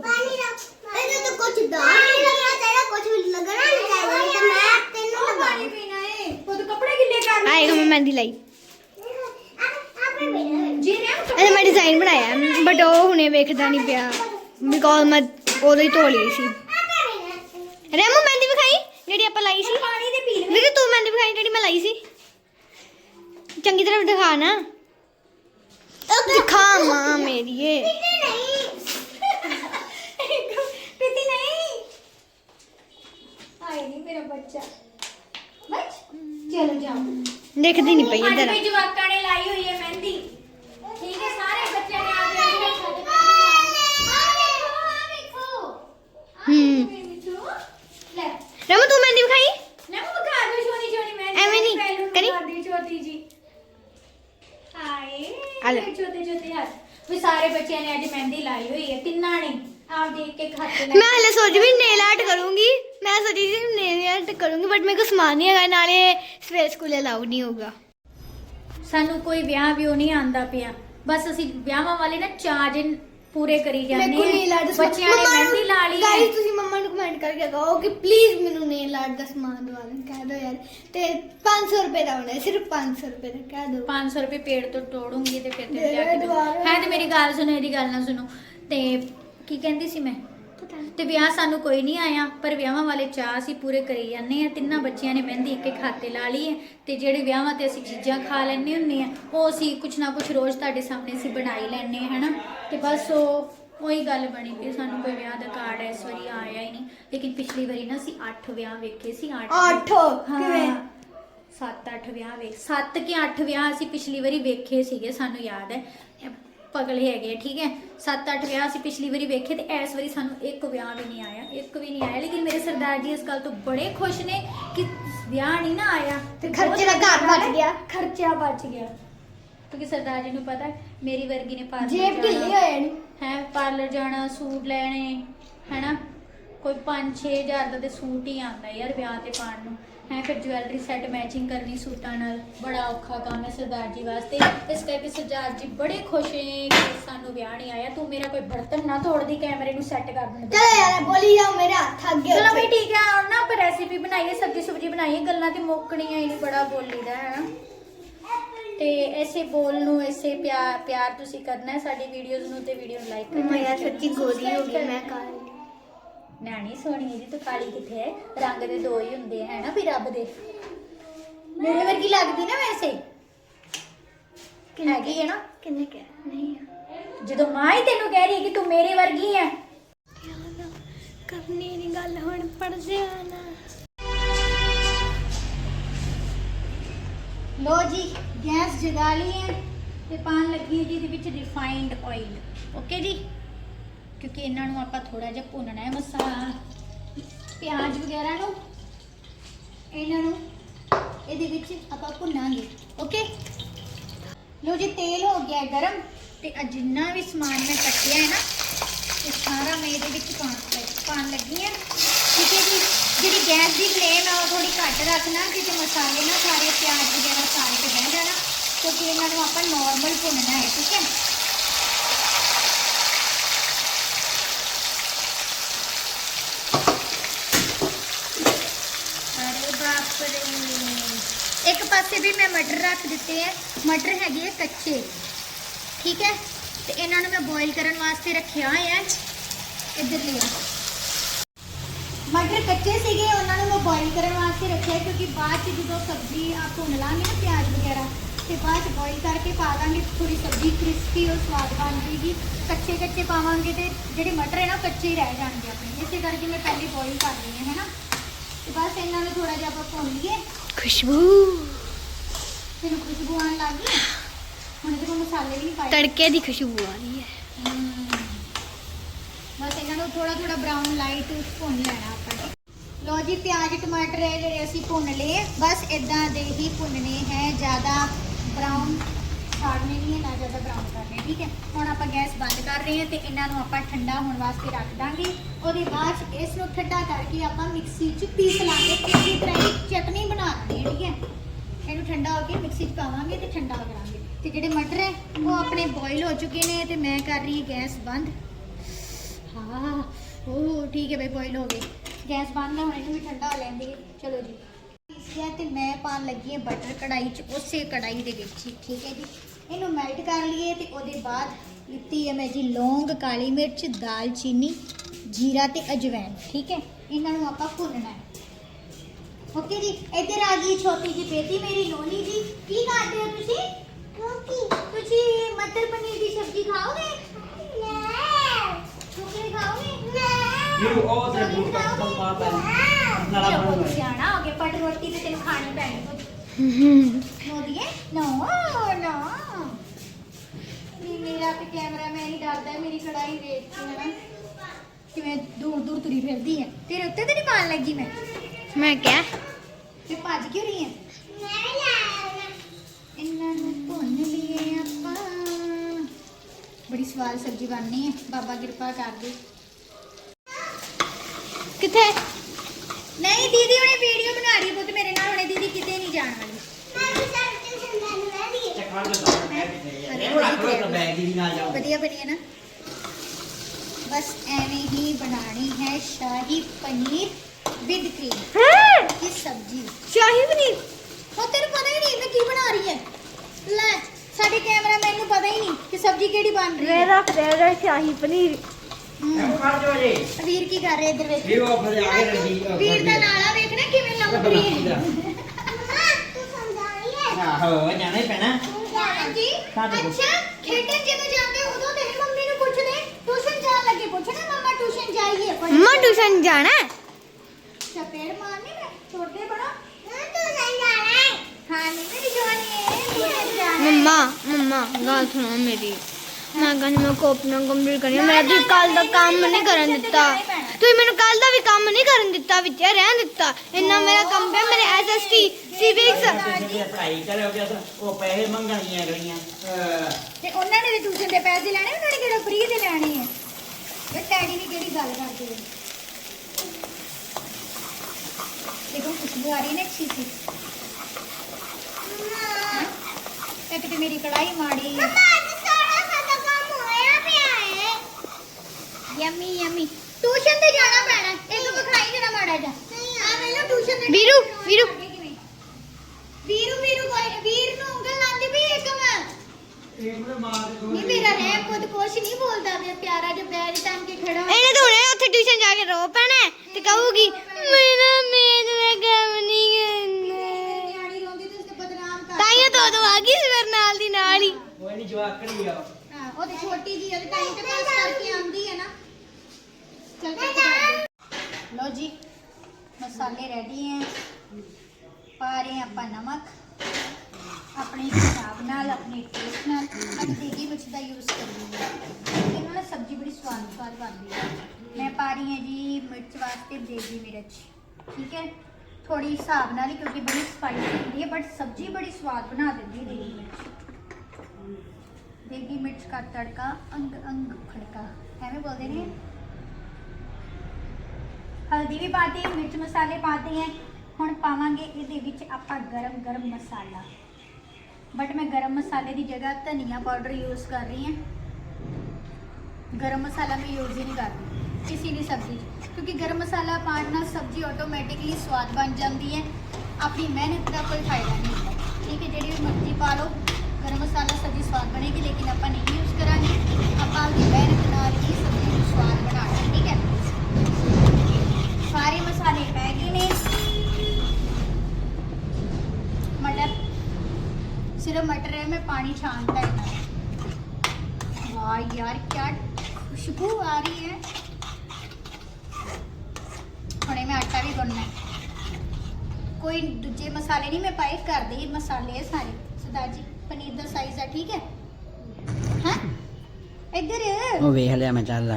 ਪਾਣੀ ਦਾ ਇਹਦੇ ਤਾਂ ਕੁਝ ਦਾ ਨਹੀਂ ਲੱਗਣਾ ਤੇਰਾ ਕੁਝ ਵੀ ਲੱਗਣਾ ਨਹੀਂ ਚਾਹੀਦਾ ਨਹੀਂ ਤਾਂ ਮੈਂ ਤੈਨੂੰ ਉਹ ਪਾਣੀ ਲਗਾਉਂ ਪੀਣਾ ਏ ਉਹ ਤਾਂ ਕੱਪੜੇ ਗਿੱਲੇ ਕਰ ਆਏਗਾ ਮੈਂ ਮਹਿੰਦੀ ਲਾਈ ਜੀ ਰੈਮ ਅਰੇ ਮੈਂ ਡਿਜ਼ਾਈਨ ਬਣਾਇਆ ਬਟ ਉਹ ਹੁਣੇ ਵੇਖਦਾ ਨਹੀਂ ਪਿਆ ਬਿਕੋਜ਼ ਮੈਂ ਉਦੋਂ ਹੀ ਧੋ ਲਈ ਸੀ। ਰੈਮੋ ਮਹਿੰਦੀ ਵਿਖਾਈ ਜਿਹੜੀ ਆਪਾਂ ਲਾਈ ਸੀ। ਪਾਣੀ ਦੇ ਪੀ ਲੈ ਵੀਰੇ ਤੂੰ ਮਹਿੰਦੀ ਵਿਖਾਈ ਜਿਹੜੀ ਮੈਂ ਲਾਈ ਸੀ। ਚੰਗੀ ਤਰ੍ਹਾਂ ਦਿਖਾ ਨਾ। ਦਿਖਾ ਮਾਂ ਮੇਰੀਏ ਪੀਤੀ ਨਹੀਂ। ਆਈ ਨਹੀਂ। ਮੇਰਾ ਬੱਚਾ। ਬਚ। ਚਲੋ ਜਾਓ। ਦੇਖਦੀ ਨਹੀਂ ਪਈ ਇੱਧਰ ਜਵਾਕਾਂ ਨੇ ਲਾਈ ਹੋਈ ਹੈ ਮਹਿੰਦੀ ਠੀਕ ਹੈ ਸਾਰੇ ਬੱਚਿਆਂ ਨੇ ਆ ਕੇ ਹੂੰ ਲੈ ਰਮੋ ਤੂੰ ਮਹਿੰਦੀ ਵਿਖਾਈ ਨਾ ਮੈਂ ਬਖਾ ਦੋ ਛੋਟੀ ਛੋਟੀ ਮਹਿੰਦੀ ਐਵੇਂ ਨਹੀਂ, ਪਹਿਲੋਂ ਕਰੀ। ਬਖਾ ਦਿਓ ਛੋਟੀ ਜੀ ਹਾਏ ਆ ਲੈ। ਛੋਟੇ ਛੋਟੇ ਹੱਥ। ਵੀ ਸਾਰੇ ਬੱਚਿਆਂ ਨੇ ਅੱਜ ਮਹਿੰਦੀ ਲਾਈ ਹੋਈ ਹੈ ਤਿੰਨਾਂ ਨੇ। ਆਪ ਦੇਖ ਕੇ। ਖਾਤੇ ਮੈਂ ਹਲੇ ਸੋਚ ਵੀ ਨੇਲ ਆਰਟ ਕਰੂੰਗੀ। ਮੈਂ ਸੋਚੀ ਸੀ ਨੇਲ ਆਰਟ ਕਰੂੰਗੀ ਬਟ ਮੇਰੇ ਕੋਲ ਸਮਾਨ ਨਹੀਂ ਹੈਗਾ ਨਾਲੇ ਸਵੇਰ ਸਕੂਲ ਅਲਾਉਡ ਨਹੀਂ ਹੋਗਾ ਸਾਨੂੰ ਕੋਈ ਵਿਆਹ ਵੀ ਨਹੀਂ ਆਂਦਾ ਪਿਆ। ਬਸ ਅਸੀਂ ਵਿਆਹਾਂ ਵਾਲੇ ਨਾ ਚਾਜ ਪੂਰੇ ਕਰੀ ਜਾਂਦੇ ਹਾਂ। ਬੱਚਿਆਂ ਨੇ ਮਹਿੰਦੀ ਲਾ ਲਈ ਹੈ। ਗਾਇਸ ਤੁਸੀਂ ਮੰਮਾ ਨੂੰ ਕਮੈਂਟ ਕਰਕੇ ਕਹੋ ਕਿ ਪਲੀਜ਼ ਮੈਨੂੰ ਨੇਲ ਆਰਟ ਦਾ ਸਮਾਨ ਦਵਾ ਦੇਣ ਕਹਿ ਦਿਓ ਯਾਰ। ਤੇ 500 ਰੁਪਏ ਦਾ ਹੋਣਾ ਹੈ, ਸਿਰਫ 500 ਰੁਪਏ ਦਾ ਕਹਿ ਦਿਓ। 500 ਰੁਪਏ ਪੇੜ ਤੋਂ ਤੋੜੂੰਗੀ ਤੇ ਫਿਰ ਤੇ ਦੇ ਕੇ ਦਊਂ। ਦੁਬਾਰਾ। ਹੈ ਤੇ ਮੇਰੀ ਗੱਲ ਸੁਣੋ ਇਹਦੀ ਗੱਲ ਨਾ ਸੁਣੋ। ਤੇ ਕੀ ਕਹਿੰਦੀ ਸੀ ਮੈਂ? ਤੇ ਵਿਆਹ ਸਾਨੂੰ ਕੋਈ ਨਹੀਂ ਆਇਆ ਪਰ ਵਿਆਹਾਂ ਵਾਲੇ ਚਾਹ ਅਸੀਂ ਪੂਰੇ ਕਰੀ ਜਾਂਦੇ ਆ ਤਿੰਨਾਂ ਬੱਚਿਆਂ ਨੇ ਮਹਿੰਦੀ ਇੱਕ ਇੱਕ ਖਾਤੇ ਲਾ ਲਈ ਹੈ ਤੇ ਜਿਹੜੇ ਵਿਆਹਾਂ ਤੇ ਅਸੀਂ ਚੀਜ਼ਾਂ ਖਾ ਲੈਣੇ ਹੁੰਦੇ ਆ ਉਹ ਅਸੀਂ ਕੁਛ ਨਾ ਕੁਛ ਰੋਜ਼ ਤੁਹਾਡੇ ਸਾਹਮਣੇ ਅਸੀਂ ਬਣਾਈ ਲੈਣੇ ਆ ਹਨਾ? ਤੇ ਬਸ ਉਹ ਉਹੀ ਗੱਲ ਬਣੀ ਕਿ ਸਾਨੂੰ ਕੋਈ ਵਿਆਹ ਦਾ ਕਾਰਡ ਇਸ ਵਾਰੀ ਆਇਆ ਹੀ ਨਹੀਂ। ਲੇਕਿਨ ਪਿਛਲੀ ਵਾਰੀ ਨਾ ਅਸੀਂ 8 ਵਿਆਹ ਵੇਖੇ ਸੀ 8 ਅੱਠ? ਕਿਵੇਂ? 7-8 ਵਿਆਹ ਵੇਖ 7 ਕਿ 8 ਵਿਆਹ ਅਸੀਂ ਪਿਛਲੀ ਵਾਰੀ ਵੇਖੇ ਸੀਗੇ ਸਾਨੂੰ ਯਾਦ ਹੈ। ਪਗਲੇ ਹੈਗੇ ਆ, ਠੀਕ ਹੈ? 7-8 ਵਿਆਹ ਅਸੀਂ ਪਿਛਲੀ ਵਾਰੀ ਵੇਖੇ ਤੇ ਇਸ ਵਾਰੀ ਸਾਨੂੰ ਇੱਕ ਵਿਆਹ ਵੀ ਨਹੀਂ ਆਇਆ ਇੱਕ ਵੀ ਨਹੀਂ ਆਇਆ। ਲੇਕਿਨ ਮੇਰੇ ਸਰਦਾਰ ਜੀ ਇਸ ਗੱਲ ਤੋਂ ਬੜੇ ਖੁਸ਼ ਨੇ ਕਿ ਵਿਆਹ ਨਹੀਂ ਨਾ ਆਇਆ ਤੇ ਖਰਚੇ ਦਾ ਘਰ ਬਚ। ਗਿਆ। ਖਰਚਾ ਬਚ ਗਿਆ। ਕਿਉਂਕਿ ਸਰਦਾਰ ਜੀ ਨੂੰ ਪਤਾ ਮੇਰੀ ਵਰਗੀ ਨੇ ਪਾਰਲਰ ਜੇਬ ਢਿੱਲੀ ਹੋ ਜਾਣੀ ਹੈ ਪਾਰਲਰ ਜਾਣਾ ਸੂਟ ਲੈਣੇ ਹੈਨਾ? ਕੋਈ 5-6000 ਦਾ ਤੇ ਸੂਟ ਹੀ ਆਂਦਾ ਯਾਰ ਵਿਆਹ ਤੇ ਪਾਣ ਨੂੰ। ਹੈ ਫਿਰ ਜਵੈਲਰੀ ਸੈੱਟ ਮੈਚਿੰਗ ਕਰਨੀ ਸੂਟਾਂ ਨਾਲ। ਬੜਾ ਔਖਾ ਕੰਮ ਹੈ ਸਰਦਾਰ ਜੀ ਵਾਸਤੇ। ਇਸ ਕਰਕੇ ਸਰਦਾਰ ਜੀ ਬੜੇ ਖੁਸ਼ ਨੇ ਕਿ ਸਾਨੂੰ ਵਿਆਹ ਨਹੀਂ ਆਇਆ। ਤੂੰ ਮੇਰਾ ਕੋਈ ਬਰਤਨ ਨਾ ਤੋੜਦੀ ਕੈਮਰੇ ਨੂੰ ਸੈੱਟ ਕਰ ਦੇਣ ਦੇ। ਚਲੋ ਯਾਰ ਬੋਲੀ ਜਾਓ ਮੇਰਾ ਹੱਥ ਅੱਗੇ ਚਲੋ ਵੀ ਠੀਕ ਹੈ ਹੁਣ ਨਾ ਆਪਾਂ ਰੈਸਿਪੀ ਬਣਾਈਏ ਸਬਜੀ ਸੁਬਜੀ ਬਣਾਈਏ। ਗੱਲਾਂ ਤੇ ਮੁੱਕਣੀਆਂ ਹੀ ਨਹੀਂ ਬੜਾ ਬੋਲੀਦਾ ਹੈ ਨਾ। ਤੇ ਐਸੇ ਬੋਲ ਨੂੰ ਐਸੇ ਪਿਆਰ ਪਿਆਰ ਤੁਸੀਂ ਕਰਨਾ ਹੈ ਸਾਡੀ ਵੀਡੀਓਜ਼ ਨੂੰ ਤੇ ਵੀਡੀਓ ਨੂੰ ਲਾਈਕ ਕਰਨਾ ਮੈਂ ਯਾਰ ਸੱਚੀ ਗੋਰੀ ਹੋ ਗਈ ਮੈਂ ਕਾਲੀ ਨਾਨੀ ਸੋਹਣੀ ਜੀ ਤੂੰ ਕਾਲੀ ਕਿੱਥੇ ਹੈ? ਰੰਗ ਦੇ ਦੋ ਹੀ ਹੁੰਦੇ ਹੈ ਨਾ ਵੀ ਰੱਬ ਦੇ। ਮੇਰੇ ਵਰਗੀ ਲੱਗਦੀ ਨਾ ਵੈਸੇ। ਹੈਗੀ ਹੈ ਨਾ। ਕਿੰਨੇ ਕਹਿ ਨਹੀਂ ਜਦੋਂ ਮਾਂ ਹੀ ਤੈਨੂੰ ਕਹਿ ਰਹੀ ਹੈ ਕਿ ਤੂੰ ਮੇਰੇ ਵਰਗੀ ਹੈ। ਕਰਨੀ ਨਹੀਂ ਗੱਲ ਹੁਣ ਪੜ ਜਾਣਾ ਲੋ ਜੀ ਗੈਸ ਜਗਾ ਲਈ ਹੈ ਤੇ ਪਾਣ ਲੱਗੀ ਹੈ ਜੀ ਇਹਦੇ ਵਿੱਚ ਰਿਫਾਈਨਡ ਆਇਲ ਓਕੇ ਜੀ? ਕਿਉਂਕਿ ਇਹਨਾਂ ਨੂੰ ਆਪਾਂ ਥੋੜਾ ਜਿਹਾ ਭੁੰਨਣਾ ਹੈ ਮਸਾਲਾ ਪਿਆਜ਼ ਵਗੈਰਾ ਨੂੰ। ਇਹਨਾਂ ਨੂੰ ਇਹਦੇ ਵਿੱਚ ਆਪਾਂ ਭੁੰਨਾਂਗੇ ਓਕੇ ਲੋ ਜੀ, ਤੇਲ ਹੋ ਗਿਆ ਗਰਮ ਤੇ ਆ ਜਿੰਨਾ ਵੀ ਸਮਾਨ ਮੈਂ ਕੱਟਿਆ ਹੈ ਨਾ, ਇਹ ਸਾਰਾ ਮੈਂ ਇਹਦੇ ਵਿੱਚ ਪਾਉਣ ਪਾਣ ਲੱਗੀ ਹਾਂ। ਠੀਕ ਹੈ ਜੀ, ਜਿਹੜੀ ਗੈਸ ਦੀ ਫਲੇਮ ਆ ਉਹ ਥੋੜੀ ਘੱਟ ਰੱਖਣਾ ਕਿ ਮਸਾਲੇ ਨਾ ਸਾਰੇ ਪਿਆਜ਼ ਵਗੈਰਾ ਸਾਰੇ ਤੇ ਬਹਿ ਜਾਣਾ, ਕਿਉਂਕਿ ਇਹਨਾਂ ਨੂੰ ਆਪਾਂ ਨੋਰਮਲ ਭੁੰਨਣਾ ਹੈ, ਠੀਕ ਹੈ ਅਰੇ ਬਾਪ ਰੇ ਇੱਕ ਪਾਸੇ ਵੀ ਮੈਂ ਮਟਰ ਰੱਖ ਦਿੱਤੇ ਹੈ ਮਟਰ ਹੈਗੇ ਆ ਕੱਚੇ ਠੀਕ ਹੈ ਤੇ ਇਹਨਾਂ ਨੂੰ ਮੈਂ ਬੋਇਲ ਕਰਨ ਵਾਸਤੇ ਰੱਖਿਆ ਹੋਇਆ ਹੈ ਇੱਧਰ ਲਿਆ ਮਟਰ ਕੱਚੇ ਸੀਗੇ ਉਹਨਾਂ ਨੂੰ ਮੈਂ ਬੋਇਲ ਕਰਨ ਵਾਸਤੇ ਰੱਖਿਆ ਕਿਉਂਕਿ ਬਾਅਦ ਚ ਜਦੋਂ ਸਬਜ਼ੀ ਆ ਭੁੰਨ ਲਾਂਗੇ ਨਾ ਪਿਆਜ਼ ਵਗੈਰਾ ਤੇ ਬਾਅਦ ਚ ਬੋਇਲ ਕਰਕੇ ਪਾ ਦਾਂਗੇ ਥੋੜੀ ਸਬਜ਼ੀ ਕ੍ਰਿਸਪੀ ਔਰ ਸਵਾਦ ਬਣ ਜੇਗੀ ਕੱਚੇ ਕੱਚੇ ਪਾਵਾਂਗੇ ਤੇ ਜਿਹੜੇ ਮਟਰ ਹੈ ਨਾ ਉਹ ਕੱਚੇ ਹੀ ਰਹਿ ਜਾਣਗੇ ਆਪਣੇ ਇਸੇ ਕਰਕੇ ਮੈਂ ਪਹਿਲੇ ਬੋਇਲ ਕਰ ਰਹੀ ਹਾਂ ਹੈਨਾ ਤੇ ਬਸ ਇਹਨਾਂ ਨੂੰ ਥੋੜਾ ਜਿਹਾ ਆਪਾਂ ਭੁੰਨ ਲਈਏ ਖੁਸ਼ਬੂ ਤੈਨੂੰ ਖੁਸ਼ਬੂ ਆਉਣ ਲੱਗ ਗਈ? ਹੁਣ ਇਹਦੇ ਕੋਲ ਮਸਾਲੇ ਵੀ ਨਹੀਂ ਪਾਏ। ਤੜਕੇ ਦੀ ਖੁਸ਼ਬੂ ਆ ਰਹੀ ਹੈ। ਹਮ। ਬਸ ਇਹਨਾਂ ਨੂੰ ਥੋੜਾ ਥੋੜਾ ਬਰਾਊਨ ਲਾਈਟ ਭੁੰਨ ਲੈਣਾ ਆਪਾਂ ਨੇ। ਲੋ ਜੀ ਪਿਆਜ਼ ਟਮਾਟਰ ਇਹ ਜਿਹੜੇ ਅਸੀਂ ਭੁੰਨ ਲਏ ਬਸ ਇਦਾਂ ਦੇ ਹੀ ਭੁੰਨਣੇ ਹੈ। ਜ਼ਿਆਦਾ ਬਰਾਊਨ ਸਾੜਨੇ ਨਹੀਂ ਹੈ ਨਾ ਜ਼ਿਆਦਾ ਬਰਾਊਨ ਕਰਨੇ ਠੀਕ ਹੈ? ਹੁਣ ਆਪਾਂ ਗੈਸ ਬੰਦ ਕਰ ਰਹੇ ਹਾਂ ਤੇ ਇਹਨਾਂ ਨੂੰ ਆਪਾਂ ਠੰਡਾ ਹੋਣ ਵਾਸਤੇ ਰੱਖ ਦਾਂਗੇ। ਉਹਦੇ ਬਾਅਦ 'ਚ ਇਸ ਨੂੰ ਠੰਡਾ ਕਰਕੇ ਆਪਾਂ ਮਿਕਸੀ 'ਚ ਪੀਸ ਲਾਂਗੇ। ਚੰਗੀ ਤਰ੍ਹਾਂ ਦੀ ਚਟਨੀ ਬਣਾ ਹਾਂ ਠੀਕ ਹੈ? ਇਹਨੂੰ ਠੰਡਾ ਹੋ ਕੇ ਮਿਕਸੀ 'ਚ ਪਾਵਾਂਗੇ ਤੇ ਠੰਡਾ ਕਰਾਂਗੇ ਤੇ ਜਿਹੜੇ ਮਟਰ ਹੈ, ਉਹ ਆਪਣੇ ਬੋਇਲ ਹੋ ਚੁੱਕੇ ਨੇ ਤੇ ਮੈਂ ਕਰ ਰਹੀ ਗੈਸ ਬੰਦ। ਹਾਂ ਉਹ ਠੀਕ ਹੈ ਬਈ ਬੋਇਲ ਹੋ ਗਏ। ਗੈਸ ਬੰਦ ਨਾ ਹੁਣ ਇਹਨੂੰ ਵੀ ਠੰਡਾ ਹੋ ਲੈਂਦੇ ਚਲੋ ਜੀ। ਪੀਸਿਆ ਤੇ ਮੈਂ ਪਾਣ ਲੱਗੀ ਹਾਂ ਬਟਰ ਕੜਾਈ 'ਚ, ਉਸੇ ਕੜਾਈ ਦੇ ਵਿੱਚ ਠੀਕ ਹੈ ਜੀ। ਇਹਨੂੰ ਮੈਲਟ ਕਰ ਲਈਏ ਤੇ ਉਹਦੇ ਬਾਅਦ ਲਿੱਤੀ ਹੈ ਮੈਂ ਜੀ ਲੌਂਗ, ਕਾਲੀ ਮਿਰਚ, ਦਾਲਚੀਨੀ, ਜੀਰਾ ਤੇ ਅਜਵਾਇਣ ਠੀਕ ਹੈ। ਇਹਨਾਂ ਨੂੰ ਆਪਾਂ ਭੁੰਨਣਾ ਹੈ। ਓਕੇ ਜੀ ਇੱਧਰ ਆ ਗਈ ਛੋਟੀ ਜੀ ਬੇਟੀ ਮੇਰੀ ਲੋਨੀ ਜੀ। ਕੀ ਕਰਦੇ ਹੋ ਤੁਸੀਂ? ਤੁਸੀਂ ਮਟਰ ਪਨੀਰ ਦੀ ਸਬਜ਼ੀ ਖਾਓਗੇ? ਛੋਕਰੇ ਖਾਓਗੇ? ਵੀਰੂ ਉਹ ਤੇ ਬੂਟ ਕੱਟ ਤੋਂ ਪਾ ਪੈ ਨਾਲਾ ਚਲੋ ਬਣੂਗਾ ਸਿਆਣਾ ਹੋ ਗਿਆ ਪਟ ਰੋਟੀ ਤੇ ਤੈਨੂੰ ਖਾਣੀ ਪੈਣੀ। ਮੋਦੀਏ ਨੋ ਨੋ। ਨੀ ਮੇਰਾ ਤੇ ਕੈਮਰਾਮੈਨ ਹੀ ਡਰਦਾ ਹੈ ਮੇਰੀ ਕੜਾਈ ਵੇਖ ਕੇ ਹਨਾ ਕਿਵੇਂ ਦੂਰ ਦੂਰ ਤੁਰੀ ਫਿਰਦੀ ਹੈ। ਤੇਰੇ ਉੱਤੇ ਤੇ ਨਹੀਂ ਪਾਣ ਲੱਗੀ ਮੈਂ? ਮੈਂ ਕਿਹਾ ਤੇ ਭੱਜ ਕਿਉਂ ਰਹੀ ਹੈ ਇਹਨਾਂ ਨੂੰ ਭੁੰਨ ਲਈਏ ਆਪਾਂ। ਬੜੀ ਸਵਾਦ ਸਬਜ਼ੀ ਬਣਨੀ ਹੈ। ਬਾਬਾ ਕਿਰਪਾ ਕਰ ਦੇ। ਕਿੱਥੇ? ਨਹੀਂ ਦੀਦੀ ਉਹਨੇ ਵੀਡੀਓ ਬਣਾ ਰਹੀ ਪੁੱਤ ਮੇਰੇ ਨਾਲ ਹੁਣੇ ਦੀਦੀ ਕਿਤੇ ਨਹੀਂ ਜਾਣ ਵਾਲੀ। ਮੈਂ ਵਧੀਆ। ਬਣੀ ਨਾ ਬਸ ਐਵੇਂ ਹੀ ਬਣਾਣੀ ਹੈ ਸ਼ਾਹੀ ਪਨੀਰ। ਵਿਦ ਕਰੀਮ ਹਾਂ? ਦੀ ਸਬਜ਼ੀ। ਸ਼ਾਹੀ ਪਨੀਰ? ਉਹ ਤੈਨੂੰ ਪਤਾ ਹੀ ਨਹੀਂ ਮੈਂ ਕੀ ਬਣਾ ਰਹੀ ਹੈ ਲੈ ਸਾਡੇ ਕੈਮਰਾਮੈਨ ਨੂੰ ਪਤਾ ਹੀ ਨਹੀਂ ਕਿ ਸਬਜ਼ੀ ਕਿਹੜੀ ਬਣ ਰਹੀ ਹੈ ਮੇਰਾ ਫੇਵਰਟ ਸ਼ਾਹੀ ਪਨੀਰ। ਫੜ ਜੋ ਜੀ। ਵੀਰ ਕੀ ਕਰ ਰਿਹਾ ਇੱਧਰ ਵੇਖ। ਵੀਰੂ ਉਹ ਫਿਰ ਆ ਗਏ ਰਜੀ ਵੀਰ ਦਾ ਨਾਲਾ ਵੇਖਣਾ ਕਿਵੇਂ ਲੱਗ ਰਹੀ ਹੈ ਆਹੋ ਜਾਣਾ ਹੀ ਪੈਣਾ। ਹਾਂਜੀ। ਅੱਛਾ ਖੇਡਣ ਜਦੋਂ ਜਾਂਦੇ ਉਦੋਂ ਤੇਰੀ ਮੰਮੀ ਨੂੰ ਪੁੱਛਦੇ। ਟਿਊਸ਼ਨ ਜਾਣ ਲੱਗੇ ਪੁੱਛਣਾ ਮੰਮਾ ਟਿਊਸ਼ਨ ਜਾਈਏ ਮੰਮਾ ਟਿਊਸ਼ਨ ਜਾਣਾ? ਹੈ? ਚਪੇੜ ਮਾਰਨੀ ਮੈਂ? ਛੋਟੇ ਬੜਾ? ਹਾਂ ਨਹੀਂ ਮੇਰੀ ਜਵਾਨੀ ਹੈ ਟਿਊਸ਼ਨ ਜਾਣਾ ਹੈ। ਮੰਮਾ ਮੰਮਾ ਗੱਲ ਸੁਣੋ ਮੇਰੀ। ਮੈਂ ਕਹਿੰਦੀ ਮੈਂ ਕੋਪਨਾ ਕੰਪਲੀਟ ਕਰਨੀ। ਮੇਰਾ ਤੁਸੀਂ ਕੱਲ ਦਾ ਕੰਮ ਨਹੀਂ ਕਰਨ ਦਿੱਤਾ। ਤੁਸੀਂ ਮੈਨੂੰ ਕੱਲ ਦਾ ਵੀ ਕੰਮ ਨਹੀਂ ਕਰਨ ਦਿੱਤਾ ਵਿੱਚ ਰਹਿਣ ਦਿੱਤਾ। ਇੰਨਾ ਮੇਰਾ ਕੰਮ ਪਿਆ ਮੇਰੇ ਐਸਐਸਟੀ ਸਿਵਿਕਸ ਜਿਹੜੀ ਪੜ੍ਹਾਈ ਕਰੋਗੇ ਤਾਂ ਉਹ ਪੈਸੇ ਮੰਗਣੀਆਂ ਗਲੀਆਂ ਤੇ ਉਹਨਾਂ ਨੇ ਵੀ ਟਿਊਸ਼ਨ ਦੇ ਪੈਸੇ ਲੈਣੇ ਉਹਨਾਂ ਨੇ ਕਿਹੜਾ ਫ੍ਰੀ ਦੇ ਲੈਣੇ ਆ? ਇਹ ਡੈਡੀ ਦੀ ਕਿਹੜੀ ਗੱਲ ਕਰਦੇ ਹੋ ਦੇਖੋ खुशबू आ रही है ना अच्छी सी हाँ? एक तो मेरी कढ़ाई माड़ी यम्मी यम्मी ट्यूशन ਤੇ ਜਾਣਾ ਪੈਣਾ ਇੱਕ ਵਿਖਾਈ ਜਰਾ ਮਾੜਾ ਜਾ ਆ ਮੈਨੂੰ ਟਿਊਸ਼ਨ ਤੇ ਵੀਰੂ, ਵੀਰੂ। ਵੀਰੂ ਵੀਰੂ ਕੋਈ ਵੀਰ ਨੂੰ ਨਹੀਂ ਮੇਰਾ ਰਹਿ ਖੁਦ ਕੁਛ ਨਹੀਂ ਬੋਲਦਾ ਮੈਂ ਪਿਆਰਾ ਜਿਹਾ ਬੈਗ ਟੰਗ ਕੇ ਖੜਾ। ਇਹਨੇ ਤਾਂ ਹੁਣੇ ਉੱਥੇ ਟਿਊਸ਼ਨ ਜਾ ਕੇ ਰੋ ਪੈਣਾ ਹੈ ਤੇ ਕਹੂਗੀ ਮੇਰਾ ਮੇਜ ਮੈਂ ਕੰਮ ਨਹੀਂ ਕਰਨਾ ਨਿਆਣੀ ਰੋਂਦੀ ਤੇ ਉਸਤੇ ਬਦਨਾਮ ਕਰ ਤਾਈਓ ਤੋਂ ਉਦੋਂ ਆ ਗਈ ਸੀ ਮੇਰੇ ਨਾਲ ਦੀ ਨਾਲ ਹੀ। ਕੋਈ ਨਹੀਂ ਜਵਾਕੜੀ ਆ। ਹਾਂ ਉਹ ਤੇ ਛੋਟੀ ਜੀ ਉਹਦੇ ਟਾਈਮ ਤੇ ਪਾਸ ਕਰਕੇ ਆਉਂਦੀ ਹੈ ਨਾ। ਚਲ ਕੇ ਲੋ ਜੀ। ਮਸਾਲੇ ਰੈਡੀ ਹੈ। ਪਾ ਰਹੇ ਆਪਾਂ ਨਮਕ। ਆਪਣੇ ਹਿਸਾਬ ਨਾਲ, ਆਪਣੇ ਟੇਸਟ ਨਾਲ, ਅੱਜ ਦੇਗੀ ਮਿਰਚ ਦਾ ਯੂਜ਼ ਕਰਦੀ ਹਾਂ। ਇਹਨਾਂ ਨਾਲ ਸਬਜ਼ੀ ਬੜੀ ਸਵਾਦ ਸਵਾਦ ਬਣਦੀ ਹੈ ਮੈਂ ਪਾ ਰਹੀ ਹਾਂ ਜੀ ਮਿਰਚ ਵਾਸਤੇ ਦੇਗੀ ਮਿਰਚ, ਠੀਕ ਹੈ? ਥੋੜੀ ਹਿਸਾਬ ਨਾਲ ਹੀ, ਕਿਉਂਕਿ ਬੜੀ ਸਪਾਈਸੀ ਹੁੰਦੀ ਹੈ ਬਟ ਸਬਜ਼ੀ ਬੜੀ ਸਵਾਦ ਬਣਾ ਦਿੰਦੀ ਹੈ ਦੇਗੀ ਮਿਰਚ। ਦੇਗੀ ਮਿਰਚ ਦਾ ਤੜਕਾ ਅੰਗ ਅੰਗ ਖੜਕਾ, ਐਵੇਂ ਬੋਲਦੇ ਨੇ। ਹਲਦੀ ਵੀ ਪਾਤੀ, ਮਿਰਚ ਮਸਾਲੇ ਪਾਤੇ ਹੈ। ਹੁਣ ਪਾਵਾਂਗੇ ਇਹਦੇ ਵਿੱਚ ਆਪਾਂ ਗਰਮ ਗਰਮ ਮਸਾਲਾ। ਬਟ ਮੈਂ ਗਰਮ ਮਸਾਲੇ ਦੀ ਜਗ੍ਹਾ ਧਨੀਆ ਪਾਊਡਰ ਯੂਜ਼ ਕਰ ਰਹੀ ਹਾਂ। ਗਰਮ ਮਸਾਲਾ ਮੈਂ ਯੂਜ਼ ਹੀ ਨਹੀਂ ਕਰਦੀ ਕਿਸੇ ਵੀ ਸਬਜ਼ੀ 'ਚ। ਕਿਉਂਕਿ ਗਰਮ ਮਸਾਲਾ ਪਾਉਣ ਨਾਲ ਸਬਜ਼ੀ ਆਟੋਮੈਟਿਕਲੀ ਸਵਾਦ ਬਣ ਜਾਂਦੀ ਹੈ। ਆਪਣੀ ਮਿਹਨਤ ਦਾ ਕੋਈ ਫਾਇਦਾ ਨਹੀਂ ਹੁੰਦਾ। ਠੀਕ ਹੈ, ਜਿਹੜੀ ਵੀ ਮਰਜ਼ੀ ਪਾ ਲਓ। ਗਰਮ ਮਸਾਲਾ ਸਬਜ਼ੀ ਸਵਾਦ ਬਣੇਗੀ, ਲੇਕਿਨ ਆਪਾਂ ਨਹੀਂ ਯੂਜ਼ ਕਰਾਂਗੇ। ਆਪਾਂ ਆਪਣੀ ਮਿਹਨਤ ਨਾਲ ਹੀ ਸਬਜ਼ੀ ਨੂੰ ਸਵਾਦ ਬਣਾਉਣਾ ਠੀਕ ਹੈ। ਸਾਰੇ ਮਸਾਲੇ ਪੈ ਗਏ ਨੇ ਮਟਰ ਸਿਰਫ ਮਟਰ ਹੈ ਮੈਂ ਪਾਣੀ ਛਾਨਤਾ ਇਹਨਾਂ ਦਾ ਵਾਹ ਯਾਰ क्या खुशबू आ रही है ਹੁਣੇ ਮੈਂ ਆਟਾ ਵੀ ਗੁੰਨਣਾ ਹੈ ਕੋਈ ਦੂਜੇ ਮਸਾਲੇ ਨਹੀਂ ਮੈਂ ਪਾਏ ਘਰ ਦੇ ਹੀ ਮਸਾਲੇ ਆ ਸਾਰੇ ਸਰਦਾਰ ਜੀ ਪਨੀਰ ਦਾ ਸਾਈਜ਼ ਆ ਠੀਕ ਹੈ ਹਾਂ ਇੱਧਰ ਉਹ ਵੇਖ ਲਿਆ ਮੈਂ ਚੱਲ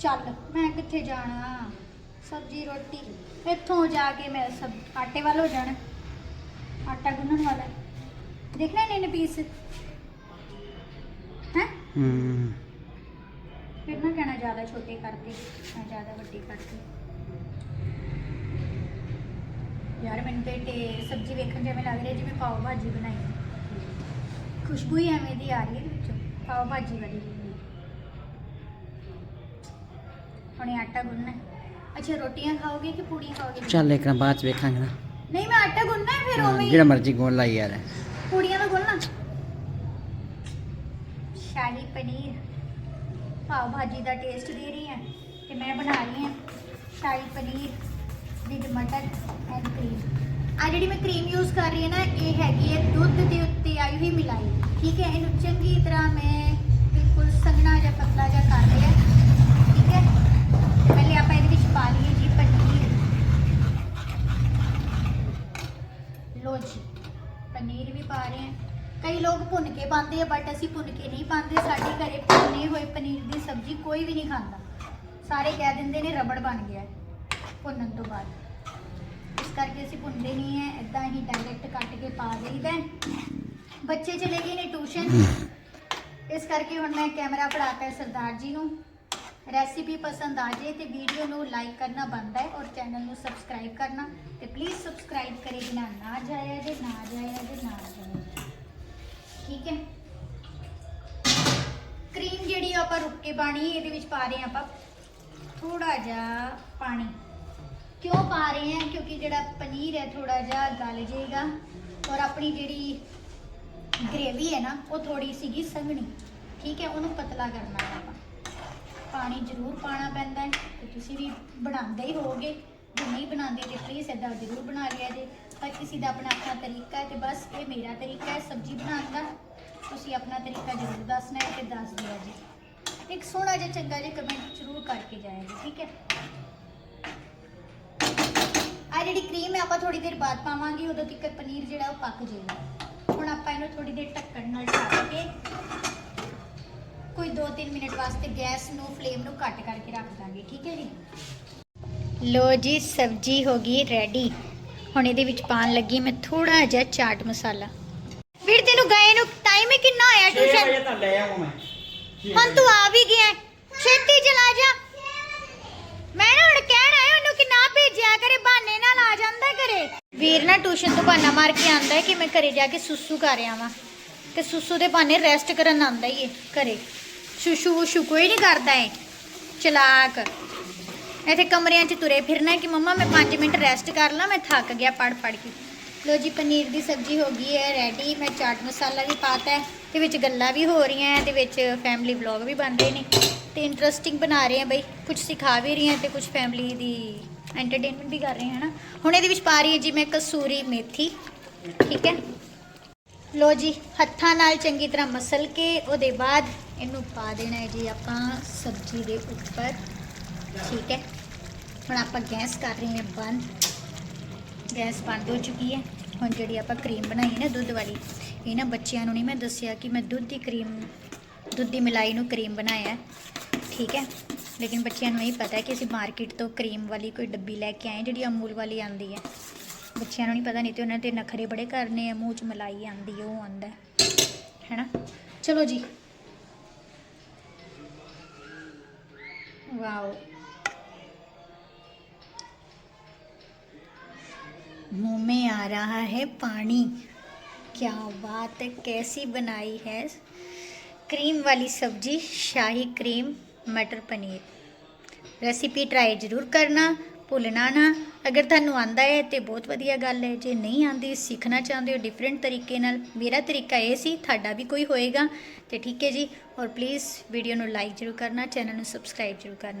ਚੱਲ ਮੈਂ ਕਿੱਥੇ ਜਾਣਾ ਸਬਜ਼ੀ ਰੋਟੀ ਇੱਥੋਂ ਜਾ ਕੇ ਮੈਂ ਸਬ ਆਟੇ ਵੱਲ ਹੋ ਜਾਣਾ ਆਟਾ ਗੁੰਨਣ ਵਾਲਾ ਦੇਖਣਾ ਇਹਨੇ ਪੀਸ। ਹੈ? ਹੂੰ। ਫਿਰ ਨਾ ਕਹਿਣਾ ਜ਼ਿਆਦਾ ਛੋਟੇ ਕਰਕੇ ਮੈਂ ਜ਼ਿਆਦਾ ਵੱਡੀ ਕਰਤੀ ਯਾਰ ਮੈਨੂੰ ਤੇ ਟੇ ਸਬਜ਼ੀ ਵੇਖਣ ਜਿਵੇਂ ਲੱਗ ਰਿਹਾ ਜਿਵੇਂ ਪਾਓ ਭਾਜੀ ਬਣਾਈ। ਖੁਸ਼ਬੂ ਹੀ ਐਵੇਂ ਦੀ ਆ ਰਹੀ ਹੈ ਵਿੱਚੋਂ ਪਾਓ ਭਾਜੀ ਵਾਲੀ। ਹੁਣੇ ਆਟਾ ਗੁੰਨਣਾ। ਅੱਛਾ ਰੋਟੀਆਂ ਖਾਓਗੇ ਕਿ ਪੂੜੀਆਂ ਖਾਓਗੇ? ਚੱਲ ਇੱਕ ਨਾ ਬਾਅਦ ਚ ਵੇਖਾਂਗੇ ਨਾ। ਨਹੀਂ ਮੈਂ ਆਟਾ ਗੁੰਨਣਾ ਫਿਰ ਉਵੇਂ ਜਿਹੜਾ ਮਰਜ਼ੀ ਗੋਲ ਲਾਈ ਯਾਰ। ਪੂੜੀਆਂ ਦਾ ਗੁੰਨਣਾ ਸ਼ਾਹੀ ਪਨੀਰ ਪਾਵ ਭਾਜੀ ਦਾ ਟੇਸਟ ਦੇ ਰਹੀ ਹੈ ਤੇ ਮੈਂ ਬਣਾ ਰਹੀ ਹਾਂ। Shahi paneer with matar and cream ਆ ਜਿਹੜੀ ਮੈਂ ਕਰੀਮ ਯੂਜ਼ ਕਰ ਰਹੀ ਹਾਂ ਨਾ, ਇਹ ਹੈਗੀ ਹੈ ਦੁੱਧ ਦੇ ਉੱਤੇ ਆਈ ਹੋਈ ਮਿਲਾਈ। ਠੀਕ ਹੈ, ਇਹਨੂੰ ਚੰਗੀ ਤਰ੍ਹਾਂ ਮੈਂ ਬਿਲਕੁਲ ਸੰਘਣਾ ਜਾਂ ਪਤਲਾ ਜਿਹਾ ਕਰ ਲਿਆ। ਠੀਕ ਹੈ, ਪਹਿਲੇ ਆਪਾਂ ਇਹਦੇ ਵਿੱਚ ਪਾ ਲਈਏ ਜੀ ਪਨੀਰ। ਲੋ ਜੀ। ਪਨੀਰ ਵੀ ਪਾ ਰਹੇ ਹਾਂ। ਕਈ ਲੋਕ ਭੁੰਨ ਕੇ ਪਾਉਂਦੇ ਆ ਬਟ ਅਸੀਂ ਭੁੰਨ ਕੇ ਨਹੀਂ ਪਾਉਂਦੇ। ਸਾਡੇ ਘਰੇ ਭੁੰਨੇ ਹੋਏ ਪਨੀਰ ਦੀ ਸਬਜ਼ੀ ਕੋਈ ਵੀ ਨਹੀਂ ਖਾਂਦਾ। ਸਾਰੇ ਕਹਿ ਦਿੰਦੇ ਨੇ ਰਬੜ ਬਣ ਗਿਆ ਭੁੰਨਣ ਤੋਂ ਬਾਅਦ। ਇਸ ਕਰਕੇ ਅਸੀਂ ਭੁੰਨਦੇ ਨਹੀਂ ਹੈ। ਇਦਾਂ ਹੀ ਡਾਇਰੈਕਟ ਕੱਟ ਕੇ ਪਾ ਦੇਈਦਾ ਬੱਚੇ ਚਲੇ ਗਏ ਨੇ ਟਿਊਸ਼ਨ। ਇਸ ਕਰਕੇ ਹੁਣ ਮੈਂ ਕੈਮਰਾ ਫੜਾਤਾ ਹੈ ਸਰਦਾਰ ਜੀ ਨੂੰ। ਰੈਸਿਪੀ ਪਸੰਦ ਆ ਜੇ ਤੇ ਵੀਡੀਓ ਨੂੰ ਲਾਈਕ ਕਰਨਾ ਬਣਦਾ ਹੈ ਔਰ ਚੈਨਲ ਨੂੰ ਸਬਸਕ੍ਰਾਈਬ ਕਰਨਾ ਤੇ ਪਲੀਜ਼ ਸਬਸਕ੍ਰਾਈਬ ਕਰੇ ਬਿਨਾ ਨਾ ਜਾਇਆ ਜੇ, ਨਾ ਜਾਇਆ ਜੇ, ਨਾ ਜਾਇਆ ਠੀਕ ਹੈ? ਕਰੀਮ ਜਿਹੜੀ ਆਪਾਂ ਰੁੱਕ ਕੇ ਪਾਣੀ, ਇਹਦੇ ਵਿੱਚ ਪਾ ਰਹੇ ਹਾਂ ਆਪਾਂ। ਥੋੜਾ ਜਿਹਾ ਪਾਣੀ। ਕਿਉਂ ਪਾ ਰਹੇ ਹਾਂ? ਕਿਉਂਕਿ ਜਿਹੜਾ ਪਨੀਰ ਹੈ ਥੋੜਾ ਜਿਹਾ ਗਲ ਜਾਏਗਾ। ਔਰ ਆਪਣੀ ਜਿਹੜੀ ਗ੍ਰੇਵੀ ਹੈ ਨਾ, ਉਹ ਥੋੜੀ ਸੀਗੀ ਸੰਘਣੀ। ਠੀਕ ਹੈ? ਉਹਨੂੰ ਪਤਲਾ ਕਰਨਾ ਹੈ ਆਪਾਂ। ਪਾਣੀ ਜ਼ਰੂਰ ਪਾਣਾ ਪੈਂਦਾ ਹੈ ਤੇ ਤੁਸੀਂ ਵੀ ਬਣਾਉਂਦੇ ਹੀ ਹੋਗੇ ਜੇ ਨਹੀਂ ਬਣਾਉਂਦੇ ਤੇ ਪਲੀਜ਼ ਇਦਾਂ ਜ਼ਰੂਰ ਬਣਾ ਲਿਆ ਜੇ। ਪਰ ਕਿਸੇ ਦਾ ਆਪਣਾ ਆਪਣਾ ਤਰੀਕਾ ਹੈ ਤੇ ਬਸ ਇਹ ਮੇਰਾ ਤਰੀਕਾ ਹੈ ਸਬਜ਼ੀ ਬਣਾਉਣ ਦਾ। ਤੁਸੀਂ ਆਪਣਾ ਤਰੀਕਾ ਜ਼ਰੂਰ ਦੱਸਣਾ ਹੈ ਤੇ ਦੱਸ ਦਿਓ ਜੀ। ਇੱਕ ਸੋਹਣਾ ਜਿਹਾ ਚੰਗਾ ਜਿਹਾ ਕਮੈਂਟ ਜ਼ਰੂਰ ਕਰਕੇ ਜਾਇਆ ਜੀ ਠੀਕ ਹੈ? ਆ ਜਿਹੜੀ ਕਰੀਮ ਹੈ ਆਪਾਂ ਥੋੜੀ ਦੇਰ ਬਾਅਦ ਪਾਵਾਂਗੇ, ਉਦੋਂ ਤੱਕ ਪਨੀਰ ਜਿਹੜਾ ਉਹ ਪੱਕ ਜਾਏਗਾ। ਹੁਣ ਆਪਾਂ ਇਹਨੂੰ ਥੋੜੀ ਦੇਰ ਢੱਕਣ ਨਾਲ ਢੱਕ ਕੇ ਕੋਈ 2-3 ਮਿੰਟ ਵਾਸਤੇ ਗੈਸ ਨੂੰ ਫਲੇਮ ਨੂੰ ਘੱਟ ਕਰਕੇ ਰੱਖ ਦਾਂਗੇ ਠੀਕ ਹੈ ਜੀ? ਲੋ ਜੀ ਸਬਜ਼ੀ ਹੋ ਗਈ ਰੈਡੀ ਹੁਣ ਇਹਦੇ ਵਿੱਚ ਪਾਣ ਲੱਗੀ ਮੈਂ ਥੋੜਾ ਜਿਹਾ ਚਾਟ ਮਸਾਲਾ। ਵੀਰ ਤੈਨੂੰ ਗਏ ਨੂੰ ਟਾਈਮ ਹੀ ਕਿੰਨਾ ਹੋਇਆ ਟਿਊਸ਼ਨ ਤਾਂ ਲੈ ਆਵਾਂ ਮੈਂ। ਹੁਣ ਤੂੰ ਆ ਵੀ ਗਿਆ। ਛੇਤੀ ਚਲਾ ਜਾ। ਮੈਂ ਨਾ ਹੁਣ ਕਹਿਣਾ ਹੈ ਉਹਨੂੰ ਕਿ ਨਾ ਭੇਜਿਆ ਕਰੇ ਬਹਾਨੇ ਨਾਲ ਆ ਜਾਂਦਾ ਕਰੇ। ਵੀਰ ਨਾ ਟਿਊਸ਼ਨ ਤੋਂ ਬਹਾਨਾ ਮਾਰ ਕੇ ਆਂਦਾ ਕਿ ਮੈਂ ਘਰੇ ਜਾ ਕੇ ਸੁਸੂ ਕਰ ਆਵਾਂ। ਤੇ ਸੁਸੂ ਦੇ ਬਹਾਨੇ ਰੈਸਟ ਕਰਨ ਆਂਦਾ ਹੀ ਹੈ ਘਰੇ। ਸ਼ੁਸ਼ੂ ਵੁਸ਼ੂ ਕੋਈ ਨਹੀਂ ਕਰਦਾ ਏ। ਚਲਾਕ। ਇੱਥੇ ਕਮਰਿਆਂ 'ਚ ਤੁਰੇ ਫਿਰਨਾ ਕਿ ਮੰਮਾ ਮੈਂ 5 ਮਿੰਟ ਰੈਸਟ ਕਰ ਲਾਂ, ਮੈਂ ਥੱਕ ਗਿਆ ਪੜ ਪੜ ਕੇ। ਲੋ ਜੀ, ਪਨੀਰ ਦੀ ਸਬਜ਼ੀ ਹੋ ਗਈ ਹੈ ਰੈਡੀ ਮੈਂ ਚਾਟ ਮਸਾਲਾ ਵੀ ਪਾਤਾ ਹੈ ਤੇ ਵਿੱਚ ਗੱਲਾਂ ਵੀ ਹੋ ਰਹੀਆਂ ਹੈ ਤੇ ਵਿੱਚ ਫੈਮਿਲੀ ਵਲੌਗ ਵੀ ਬਣ ਰਹੇ ਨੇ। ਤੇ ਇੰਟਰਸਟਿੰਗ ਬਣਾ ਰਹੇ ਆ ਬਈ। ਕੁਝ ਸਿਖਾ ਵੀ ਰਹੀ ਹਾਂ ਤੇ ਕੁਝ ਫੈਮਿਲੀ ਦੀ ਐਂਟਰਟੇਨਮੈਂਟ ਵੀ ਕਰ ਰਹੇ ਹਾਂ ਨਾ ਹੁਣ ਇਹਦੇ ਵਿੱਚ ਪਾ ਰਹੀ ਹੈ ਜੀ ਮੈਂ ਕਸੂਰੀ ਮੇਥੀ, ਠੀਕ ਹੈ? ਲੋ ਜੀ, ਹੱਥਾਂ ਨਾਲ ਚੰਗੀ ਤਰ੍ਹਾਂ ਮਸਲ ਕੇ ਉਹਦੇ ਬਾਅਦ ਇਹਨੂੰ ਪਾ ਦੇਣਾ ਹੈ ਜੀ ਆਪਾਂ ਸਬਜ਼ੀ ਦੇ ਉੱਪਰ। ਠੀਕ ਹੈ। ਹੁਣ ਆਪਾਂ ਗੈਸ ਕਰ ਰਹੇ ਹਾਂ ਬੰਦ। ਗੈਸ ਬੰਦ ਹੋ ਚੁੱਕੀ ਹੈ। ਹੁਣ ਜਿਹੜੀ ਆਪਾਂ ਕਰੀਮ ਬਣਾਈ ਨਾ ਦੁੱਧ ਵਾਲੀ, ਇਹ ਨਾ ਬੱਚਿਆਂ ਨੂੰ ਨਹੀਂ ਮੈਂ ਦੱਸਿਆ ਕਿ ਮੈਂ ਦੁੱਧ ਦੀ ਕਰੀਮ, ਦੁੱਧ ਦੀ ਮਲਾਈ ਨੂੰ ਕਰੀਮ ਬਣਾਇਆ। ਠੀਕ ਹੈ। ਲੇਕਿਨ ਬੱਚਿਆਂ ਨੂੰ ਇਹ ਪਤਾ ਕਿ ਅਸੀਂ ਮਾਰਕੀਟ ਤੋਂ ਕਰੀਮ ਵਾਲੀ ਕੋਈ ਡੱਬੀ ਲੈ ਕੇ ਆਏ ਜਿਹੜੀ ਅਮੂਲ ਵਾਲੀ ਆਂਦੀ ਹੈ। ਬੱਚਿਆਂ ਨੂੰ ਨਹੀਂ ਪਤਾ ਨਹੀਂ ਤੇ ਉਹਨਾਂ ਦੇ ਨਖਰੇ ਬੜੇ ਕਰਨੇ ਆ ਮੂੰਹ 'ਚ ਮਲਾਈ ਆਂਦੀ ਹੈ ਉਹ ਆਂਦਾ ਹੈ ਹੈਨਾ ਚਲੋ ਜੀ ਵਾਓ मुंह में आ रहा है पानी क्या बात है कैसी बनाई है क्रीम वाली सब्जी शाही क्रीम मटर पनीर ਰੈਸਿਪੀ ਟਰਾਈ ਜ਼ਰੂਰ ਕਰਨਾ ਭੁੱਲਣਾ ਨਾ। ਅਗਰ ਤੁਹਾਨੂੰ ਆਂਦਾ ਹੈ ਤੇ ਬਹੁਤ ਵਧੀਆ ਗੱਲ ਹੈ। ਜੇ ਨਹੀਂ ਆਂਦੀ ਸਿੱਖਣਾ ਚਾਹੁੰਦੇ ਹੋ ਡਿਫਰੈਂਟ ਤਰੀਕੇ ਨਾਲ ਮੇਰਾ ਤਰੀਕਾ ਇਹ ਸੀ ਤੁਹਾਡਾ ਵੀ ਕੋਈ ਹੋਏਗਾ। ਤੇ ਠੀਕ ਹੈ ਜੀ ਔਰ ਪਲੀਜ਼ ਵੀਡੀਓ ਨੂੰ ਲਾਈਕ ਜ਼ਰੂਰ ਕਰਨਾ ਚੈਨਲ ਨੂੰ ਸਬਸਕ੍ਰਾਈਬ ਜ਼ਰੂਰ ਕਰਨਾ।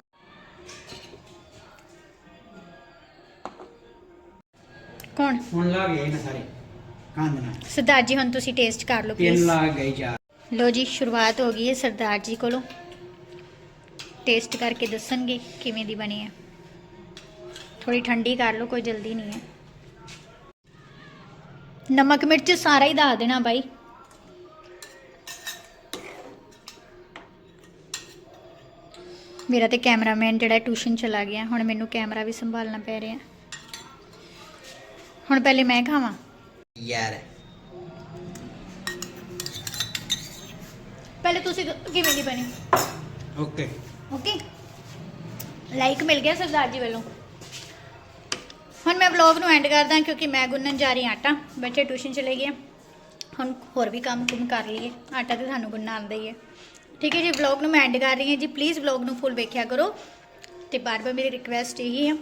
ਕੌਣ? ਹੁਣ ਲਾ ਗਏ ਨੇ ਸਾਰੇ ਕੰਦ ਨਾਲ। ਸਰਦਾਰ ਜੀ ਹੁਣ ਤੁਸੀਂ ਟੇਸਟ ਕਰ ਲਓ ਤਿੰਨ ਪਲੀਜ਼ ਲਾ ਗਏ ਚਾਰ। ਲੋ ਜੀ ਸ਼ੁਰੂਆਤ ਹੋ ਗਈ ਹੈ ਸਰਦਾਰ ਜੀ ਕੋਲੋਂ। ਟੇਸਟ ਕਰਕੇ ਦੱਸਣਗੇ ਕਿਵੇਂ ਦੀ ਬਣੀ ਹੈ। ਥੋੜੀ ਠੰਡੀ ਕਰ ਲਓ ਕੋਈ ਜਲਦੀ ਨਹੀਂ ਹੈ ਨਮਕ ਮਿਰਚ ਸਾਰਾ ਹੀ ਦੱਸ ਦੇਣਾ ਬਾਈ ਮੇਰਾ ਤੇ ਕੈਮਰਾਮੈਨ ਜਿਹੜਾ ਟਿਊਸ਼ਨ ਚਲਾ ਗਿਆ ਹੁਣ ਮੈਨੂੰ ਕੈਮਰਾ ਵੀ ਸੰਭਾਲਣਾ ਪੈ ਰਿਹਾ ਹੁਣ ਪਹਿਲੇ ਮੈਂ ਖਾਵਾਂ ਯਾਰ ਪਹਿਲੇ ਤੁਸੀਂ ਕਿਵੇਂ ਦੀ ਬਣੀ ਓਕੇ ਓਕੇ ਲਾਈਕ ਮਿਲ ਗਿਆ ਸਰਦਾਰ ਜੀ ਵੱਲੋਂ ਹੁਣ ਮੈਂ ਵਲੌਗ ਨੂੰ ਐਂਡ ਕਰਦਾ ਕਿਉਂਕਿ ਮੈਂ ਗੁੰਨਣ ਜਾ ਰਹੀ ਹਾਂ ਆਟਾ। ਬੱਚੇ ਟਿਊਸ਼ਨ ਚਲੇ ਗਏ। ਹੁਣ ਹੋਰ ਵੀ ਕੰਮ ਕੁਮ ਕਰ ਲਈਏ। ਆਟਾ ਤੇ ਸਾਨੂੰ ਗੁੰਨਣਾ ਆਉਂਦਾ ਹੀ ਹੈ। ਠੀਕ ਹੈ ਜੀ ਵਲੌਗ ਨੂੰ ਮੈਂ ਐਂਡ ਕਰ ਰਹੀ ਹਾਂ ਜੀ। ਪਲੀਜ਼ ਵਲੌਗ ਨੂੰ ਫੁੱਲ ਵੇਖਿਆ ਕਰੋ। ਤੇ ਬਾਰ-ਬਾਰ ਮੇਰੀ ਰਿਕਵੈਸਟ ਇਹੀ ਹੈ।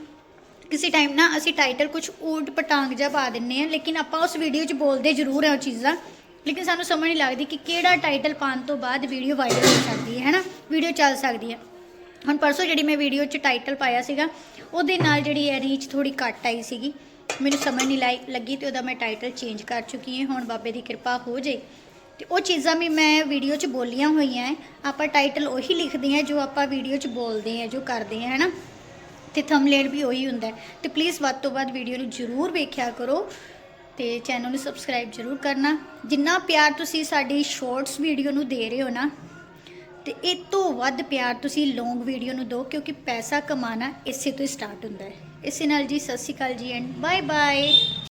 ਕਿਸੇ ਟਾਈਮ ਨਾ ਅਸੀਂ ਟਾਈਟਲ ਕੁਝ ਊਟ ਪਟਾਂਗ ਜਿਹਾ ਪਾ ਦਿੰਨੇ ਆ ਲੇਕਿਨ ਆਪਾਂ ਉਸ ਵੀਡੀਓ 'ਚ ਬੋਲਦੇ ਜ਼ਰੂਰ ਆ ਉਹ ਚੀਜ਼ਾਂ। ਲੇਕਿਨ ਸਾਨੂੰ ਸਮਝ ਨਹੀਂ ਲੱਗਦੀ ਕਿ ਕਿਹੜਾ ਟਾਈਟਲ ਪਾਉਣ ਤੋਂ ਬਾਅਦ ਵੀਡੀਓ ਵਾਇਰਲ ਹੋ ਸਕਦੀ ਹੈ ਹੈਨਾ ਵੀਡੀਓ ਚੱਲ ਸਕਦੀ ਹੈ। ਹੁਣ ਪਰਸੋਂ ਜਿਹੜੀ ਮੈਂ ਵੀਡੀਓ 'ਚ ਟਾਈਟਲ ਪਾਇਆ ਸੀਗਾ, ਉਹਦੇ ਨਾਲ ਜਿਹੜੀ ਹੈ ਰੀਚ ਥੋੜੀ ਘੱਟ ਆਈ ਸੀਗੀ। ਮੈਨੂੰ ਸਮਝ ਨਹੀਂ ਲਾਈ, ਲੱਗੀ ਤੇ ਉਹਦਾ ਮੈਂ ਟਾਈਟਲ ਚੇਂਜ ਕਰ ਚੁੱਕੀ ਹਾਂ। ਹੁਣ ਬਾਬੇ ਦੀ ਕਿਰਪਾ ਹੋ ਜੇ। ਤੇ ਉਹ ਚੀਜ਼ਾਂ ਵੀ ਮੈਂ ਵੀਡੀਓ 'ਚ ਬੋਲੀਆਂ ਹੋਈਆਂ ਹੈ ਆਪਾਂ ਟਾਈਟਲ ਉਹੀ ਲਿਖਦੇ ਹਾਂ ਜੋ ਆਪਾਂ ਵੀਡੀਓ 'ਚ ਬੋਲਦੇ ਹਾਂ, ਜੋ ਕਰਦੇ ਹਾਂ, ਹੈਨਾ? ਤੇ ਥੰਬਨੇਲ ਵੀ ਉਹੀ ਹੁੰਦਾ ਹੈ ਤੇ ਪਲੀਜ਼ ਵੱਧ ਤੋਂ ਵੱਧ ਵੀਡੀਓ ਨੂੰ ਜ਼ਰੂਰ ਵੇਖਿਆ ਕਰੋ ਤੇ ਚੈਨਲ ਨੂੰ ਸਬਸਕ੍ਰਾਈਬ ਜ਼ਰੂਰ ਕਰਨਾ। ਜਿੰਨਾ ਪਿਆਰ ਤੁਸੀਂ ਸਾਡੀ ਸ਼ਾਰਟਸ ਵੀਡੀਓ ਨੂੰ ਦੇ ਰਹੇ ਹੋ ਨਾ ਤੇ ਇਹ ਤੋਂ ਵੱਧ ਪਿਆਰ ਤੁਸੀਂ ਲੌਂਗ ਵੀਡੀਓ ਨੂੰ ਦਿਓ, ਕਿਉਂਕਿ ਪੈਸਾ ਕਮਾਣਾ ਇਸੇ ਤੋਂ ਹੀ ਸਟਾਰਟ ਹੁੰਦਾ ਹੈ। ਇਸੇ ਨਾਲ ਜੀ, ਸਤਿ ਸ਼੍ਰੀ ਅਕਾਲ ਜੀ ਐਂਡ ਬਾਏ ਬਾਏ